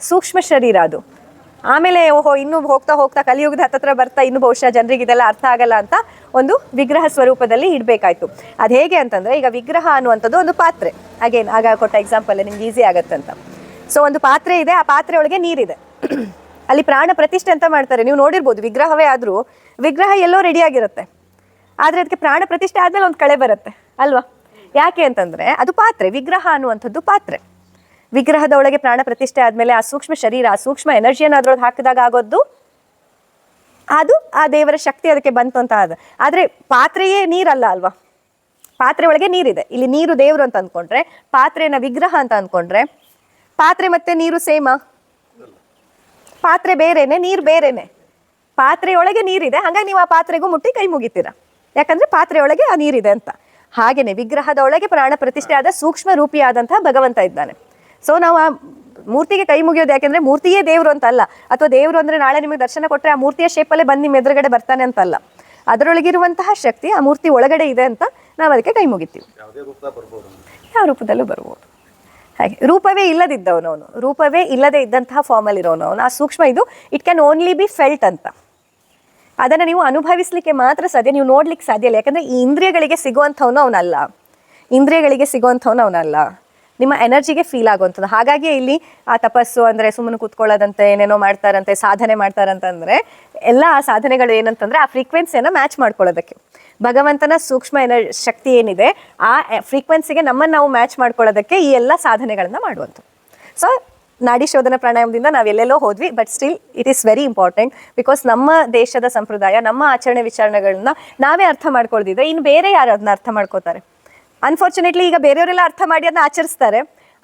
ಸೂಕ್ಷ್ಮ ಶರೀರ ಅದು. ಆಮೇಲೆ ಓಹೋ, ಇನ್ನು ಹೋಗ್ತಾ ಹೋಗ್ತಾ ಕಲಿಯುಗದ ಹತ್ತತ್ರ ಬರ್ತಾ ಇನ್ನು ಬಹುಶಃ ಜನರಿಗೆ ಇದೆಲ್ಲ ಅರ್ಥ ಆಗಲ್ಲ ಅಂತ ಒಂದು ವಿಗ್ರಹ ಸ್ವರೂಪದಲ್ಲಿ ಇಡಬೇಕಾಯ್ತು. ಅದು ಹೇಗೆ ಅಂತಂದ್ರೆ, ಈಗ ವಿಗ್ರಹ ಅನ್ನುವಂಥದ್ದು ಒಂದು ಪಾತ್ರೆ. ಅಗೇನ್ ಆಗ ಕೊಟ್ಟ ಎಕ್ಸಾಂಪಲ್ ನಿಮ್ಗೆ ಈಸಿ ಆಗತ್ತಂತ ಸೊ ಒಂದು ಪಾತ್ರೆ ಇದೆ, ಆ ಪಾತ್ರೆ ಒಳಗೆ ನೀರಿದೆ. ಅಲ್ಲಿ ಪ್ರಾಣ ಪ್ರತಿಷ್ಠೆ ಅಂತ ಮಾಡ್ತಾರೆ. ನೀವು ನೋಡಿರ್ಬೋದು, ವಿಗ್ರಹವೇ ಆದರೂ ವಿಗ್ರಹ ಎಲ್ಲೋ ರೆಡಿ ಆಗಿರುತ್ತೆ. ಆದರೆ ಅದಕ್ಕೆ ಪ್ರಾಣ ಪ್ರತಿಷ್ಠೆ ಆದಮೇಲೆ ಒಂದು ಕಳೆ ಬರುತ್ತೆ. ಅಲ್ವಾ? ಯಾಕೆ ಅಂತಂದರೆ ಅದು ಪಾತ್ರೆ, ವಿಗ್ರಹ ಅನ್ನುವಂಥದ್ದು ಪಾತ್ರೆ. ವಿಗ್ರಹದ ಒಳಗೆ ಪ್ರಾಣ ಪ್ರತಿಷ್ಠೆ ಆದಮೇಲೆ ಆ ಸೂಕ್ಷ್ಮ ಶರೀರ, ಆ ಸೂಕ್ಷ್ಮ ಎನರ್ಜಿಯನ್ನು ಅದ್ರೊಳಗೆ ಹಾಕಿದಾಗ ಆಗೋದು ಅದು ಆ ದೇವರ ಶಕ್ತಿ ಅದಕ್ಕೆ ಬಂತು ಅಂತ ಅದು ಆದರೆ ಪಾತ್ರೆಯೇ ನೀರಲ್ಲ ಅಲ್ವಾ? ಪಾತ್ರೆ ಒಳಗೆ ನೀರಿದೆ. ಇಲ್ಲಿ ನೀರು ದೇವರು ಅಂತ ಅಂದ್ಕೊಂಡ್ರೆ, ಪಾತ್ರೆನ ವಿಗ್ರಹ ಅಂತ ಅಂದ್ಕೊಂಡ್ರೆ, ಪಾತ್ರೆ ಮತ್ತೆ ನೀರು ಸೇಮ? ಪಾತ್ರೆ ಬೇರೆನೆ ನೀರು ಬೇರೆನೆ. ಪಾತ್ರೆಯೊಳಗೆ ನೀರಿದೆ ಹಾಗಾಗಿ ನೀವು ಆ ಪಾತ್ರೆಗೂ ಮುಟ್ಟಿ ಕೈ ಮುಗಿತೀರ. ಯಾಕಂದ್ರೆ ಪಾತ್ರೆಯೊಳಗೆ ಆ ನೀರಿದೆ ಅಂತ. ಹಾಗೇನೆ ವಿಗ್ರಹದ ಒಳಗೆ ಪ್ರಾಣ ಪ್ರತಿಷ್ಠೆ ಆದ ಸೂಕ್ಷ್ಮ ರೂಪಿಯಾದಂತಹ ಭಗವಂತ ಇದ್ದಾನೆ. ಸೊ ನಾವು ಆ ಮೂರ್ತಿಗೆ ಕೈ ಮುಗಿಯೋದು ಯಾಕೆಂದ್ರೆ ಮೂರ್ತಿಯೇ ದೇವರು ಅಂತ ಅಲ್ಲ ಅಥವಾ ದೇವರು ಅಂದ್ರೆ ನಾಳೆ ನಿಮಗೆ ದರ್ಶನ ಕೊಟ್ಟರೆ ಆ ಮೂರ್ತಿಯ ಶೇಪಲ್ಲೇ ಬಂದು ನಿಮ್ಮ ಎದುರುಗಡೆ ಬರ್ತಾನೆ ಅಂತಲ್ಲ. ಅದರೊಳಗಿರುವಂತಹ ಶಕ್ತಿ ಆ ಮೂರ್ತಿ ಒಳಗಡೆ ಇದೆ ಅಂತ ನಾವು ಅದಕ್ಕೆ ಕೈ ಮುಗಿತೀವಿ. ಯಾವ ರೂಪದಲ್ಲೂ ಬರ್ಬೋದು. ಹಾಗೆ, ರೂಪವೇ ಇಲ್ಲದಿದ್ದವನು ಅವನು. ರೂಪವೇ ಇಲ್ಲದೆ ಇದ್ದಂತಹ ಫಾರ್ಮಲ್ಲಿ ಇರೋನು ಅವನು. ಆ ಸೂಕ್ಷ್ಮ ಇದು it can only be felt ಅಂತ. ಅದನ್ನು ನೀವು ಅನುಭವಿಸ್ಲಿಕ್ಕೆ ಮಾತ್ರ ಸಾಧ್ಯ, ನೀವು ನೋಡ್ಲಿಕ್ಕೆ ಸಾಧ್ಯ ಇಲ್ಲ. ಯಾಕಂದ್ರೆ ಈ ಇಂದ್ರಿಯಗಳಿಗೆ ಸಿಗುವಂಥವನು ಅವನಲ್ಲ. ಇಂದ್ರಿಯಗಳಿಗೆ ಸಿಗುವಂಥವನು ಅವನಲ್ಲ. ನಿಮ್ಮ ಎನರ್ಜಿಗೆ ಫೀಲ್ ಆಗುವಂಥದ್ದು. ಹಾಗಾಗಿ ಇಲ್ಲಿ ಆ ತಪಸ್ಸು ಅಂದರೆ ಸುಮ್ಮನೆ ಕೂತ್ಕೊಳ್ಳೋದಂತೆ, ಏನೇನೋ ಮಾಡ್ತಾರಂತೆ, ಸಾಧನೆ ಮಾಡ್ತಾರಂತಂದರೆ ಎಲ್ಲ ಆ ಸಾಧನೆಗಳು ಏನಂತಂದ್ರೆ ಆ ಫ್ರೀಕ್ವೆನ್ಸಿಯನ್ನು ಮ್ಯಾಚ್ ಮಾಡ್ಕೊಳ್ಳೋದಕ್ಕೆ. ಭಗವಂತನ ಸೂಕ್ಷ್ಮ ಎನರ್ ಶಕ್ತಿ ಏನಿದೆ, ಆ ಫ್ರೀಕ್ವೆನ್ಸಿಗೆ ನಮ್ಮನ್ನು ನಾವು ಮ್ಯಾಚ್ ಮಾಡ್ಕೊಳ್ಳೋದಕ್ಕೆ ಈ ಎಲ್ಲ ಸಾಧನೆಗಳನ್ನು ಮಾಡುವಂಥದ್ದು. ಸೊ ನಾಡಿ ಶೋಧನ ಪ್ರಾಣಾಯಾಮದಿಂದ ನಾವು ಎಲ್ಲೆಲ್ಲೋ ಹೋದ್ವಿ but still it is very important because ನಮ್ಮ ದೇಶದ ಸಂಪ್ರದಾಯ, ನಮ್ಮ ಆಚರಣೆ ವಿಚಾರಣೆಗಳನ್ನ ನಾವೇ ಅರ್ಥ ಮಾಡ್ಕೊಳ್ದಿದ್ರೆ ಇನ್ನು ಬೇರೆ ಯಾರು ಅದನ್ನ ಅರ್ಥ ಮಾಡ್ಕೋತಾರೆ? ಅನ್ಫಾರ್ಚುನೇಟ್ಲಿ ಈಗ ಬೇರೆಯವರೆಲ್ಲ ಅರ್ಥ ಮಾಡಿ ಅದನ್ನ ಆಚರಿಸ್ತಾರೆ.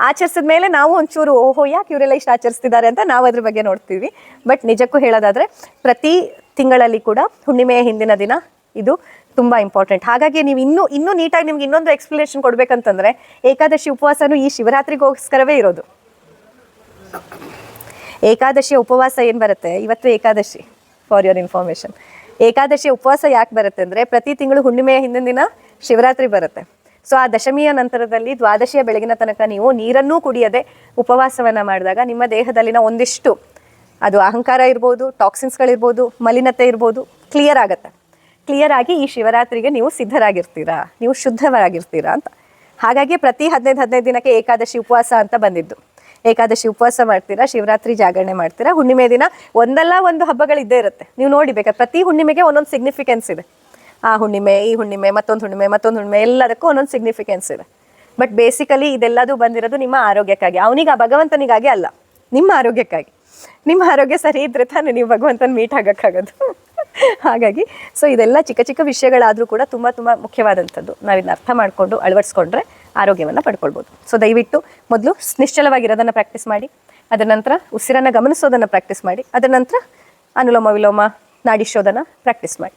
ಆಚರಿಸಿದ ಮೇಲೆ ನಾವು ಒಂಚೂರು, ಓಹೋ, ಯಾಕೆ ಇವರೆಲ್ಲ ಇಷ್ಟು ಆಚರಿಸ್ತಿದ್ದಾರೆ ಅಂತ ನಾವು ಅದ್ರ ಬಗ್ಗೆ ನೋಡ್ತೀವಿ. ಬಟ್ ನಿಜಕ್ಕೂ ಹೇಳೋದಾದರೆ, ಪ್ರತಿ ತಿಂಗಳಲ್ಲಿ ಕೂಡ ಹುಣ್ಣಿಮೆಯ ಹಿಂದಿನ ದಿನ ಇದು ತುಂಬ ಇಂಪಾರ್ಟೆಂಟ್ ಹಾಗಾಗಿ ನೀವು ಇನ್ನೂ ಇನ್ನೂ ನೀಟಾಗಿ ನಿಮ್ಗೆ ಇನ್ನೊಂದು ಎಕ್ಸ್ಪ್ಲನೇಷನ್ ಕೊಡ್ಬೇಕಂತಂದ್ರೆ, ಏಕಾದಶಿ ಉಪವಾಸನೂ ಈ ಶಿವರಾತ್ರಿಗೋಸ್ಕರವೇ ಇರೋದು. ಏಕಾದಶಿಯ ಉಪವಾಸ ಏನು ಬರುತ್ತೆ? ಇವತ್ತು ಏಕಾದಶಿ ಫಾರ್ ಯುವರ್ ಇನ್ಫಾರ್ಮೇಶನ್ ಏಕಾದಶಿಯ ಉಪವಾಸ ಯಾಕೆ ಬರುತ್ತೆ ಅಂದರೆ, ಪ್ರತಿ ತಿಂಗಳು ಹುಣ್ಣಿಮೆಯ ಹಿಂದಿನ ದಿನ ಶಿವರಾತ್ರಿ ಬರುತ್ತೆ. ಸೊ ಆ ದಶಮಿಯ ನಂತರದಲ್ಲಿ ದ್ವಾದಶಿಯ ಬೆಳಗಿನ ತನಕ ನೀವು ನೀರನ್ನೂ ಕುಡಿಯದೆ ಉಪವಾಸವನ್ನ ಮಾಡಿದಾಗ ನಿಮ್ಮ ದೇಹದಲ್ಲಿನ ಒಂದಿಷ್ಟು ಅದು ಅಹಂಕಾರ ಇರ್ಬೋದು, ಟಾಕ್ಸಿನ್ಸ್ಗಳಿರ್ಬೋದು, ಮಲಿನತೆ ಇರ್ಬೋದು ಕ್ಲಿಯರ್ ಆಗುತ್ತೆ. ಕ್ಲಿಯರ್ ಆಗಿ ಈ ಶಿವರಾತ್ರಿಗೆ ನೀವು ಸಿದ್ಧರಾಗಿರ್ತೀರಾ? ನೀವು ಶುದ್ಧರಾಗಿರ್ತೀರಾ ಅಂತ. ಹಾಗಾಗಿ ಪ್ರತಿ ಹದಿನೈದು ಹದಿನೈದು ದಿನಕ್ಕೆ ಏಕಾದಶಿ ಉಪವಾಸ ಅಂತ ಬಂದಿದ್ದು. ಏಕಾದಶಿ ಉಪವಾಸ ಮಾಡ್ತೀರಾ, ಶಿವರಾತ್ರಿ ಜಾಗರಣೆ ಮಾಡ್ತೀರಾ? ಹುಣ್ಣಿಮೆ ದಿನ ಒಂದಲ್ಲ ಒಂದು ಹಬ್ಬಗಳಿದ್ದೇ ಇರುತ್ತೆ. ನೀವು ನೋಡಿ ಬೇಕಾದ್ರೆ ಪ್ರತಿ ಹುಣ್ಣಿಮೆಗೆ ಒಂದೊಂದು ಸಿಗ್ನಿಫಿಕೆನ್ಸ್ ಇದೆ. ಆ ಹುಣ್ಣಿಮೆ, ಈ ಹುಣ್ಣಿಮೆ, ಮತ್ತೊಂದು ಹುಣ್ಣಿಮೆ ಮತ್ತೊಂದು ಹುಣ್ಣಿಮೆ, ಎಲ್ಲದಕ್ಕೂ ಒಂದೊಂದು ಸಿಗ್ನಿಫಿಕೆನ್ಸ್ ಇದೆ. ಬಟ್ ಬೇಸಿಕಲಿ ಇದೆಲ್ಲದೂ ಬಂದಿರೋದು ನಿಮ್ಮ ಆರೋಗ್ಯಕ್ಕಾಗಿ. ಅವನಿಗೆ ಆ ಭಗವಂತನಿಗಾಗಿ ಅಲ್ಲ, ನಿಮ್ಮ ಆರೋಗ್ಯಕ್ಕಾಗಿ. ನಿಮ್ಮ ಆರೋಗ್ಯ ಸರಿ ಇದ್ರೆ ತಾನೇ ನೀವು ಭಗವಂತನ ಮೀಟ್ ಆಗೋಕ್ಕಾಗೋದು. ಹಾಗಾಗಿ ಸೊ ಇದೆಲ್ಲ ಚಿಕ್ಕ ಚಿಕ್ಕ ವಿಷಯಗಳಾದರೂ ಕೂಡ ತುಂಬ ತುಂಬ ಮುಖ್ಯವಾದಂಥದ್ದು. ನಾವಿನ್ನು ಅರ್ಥ ಮಾಡಿಕೊಂಡು, ಅಳವಡಿಸ್ಕೊಂಡ್ರೆ ಆರೋಗ್ಯವನ್ನು ಪಡ್ಕೊಳ್ಬೋದು. ಸೊ ದಯವಿಟ್ಟು ಮೊದಲು ನಿಶ್ಚಲವಾಗಿರೋದನ್ನು ಪ್ರಾಕ್ಟೀಸ್ ಮಾಡಿ. ಅದರ ನಂತರ ಉಸಿರನ್ನು ಗಮನಿಸೋದನ್ನು ಪ್ರಾಕ್ಟೀಸ್ ಮಾಡಿ. ಅದರ ನಂತರ ಅನುಲೋಮ ವಿಲೋಮ, ನಾಡಿ ಶೋಧನ ಪ್ರಾಕ್ಟೀಸ್ ಮಾಡಿ.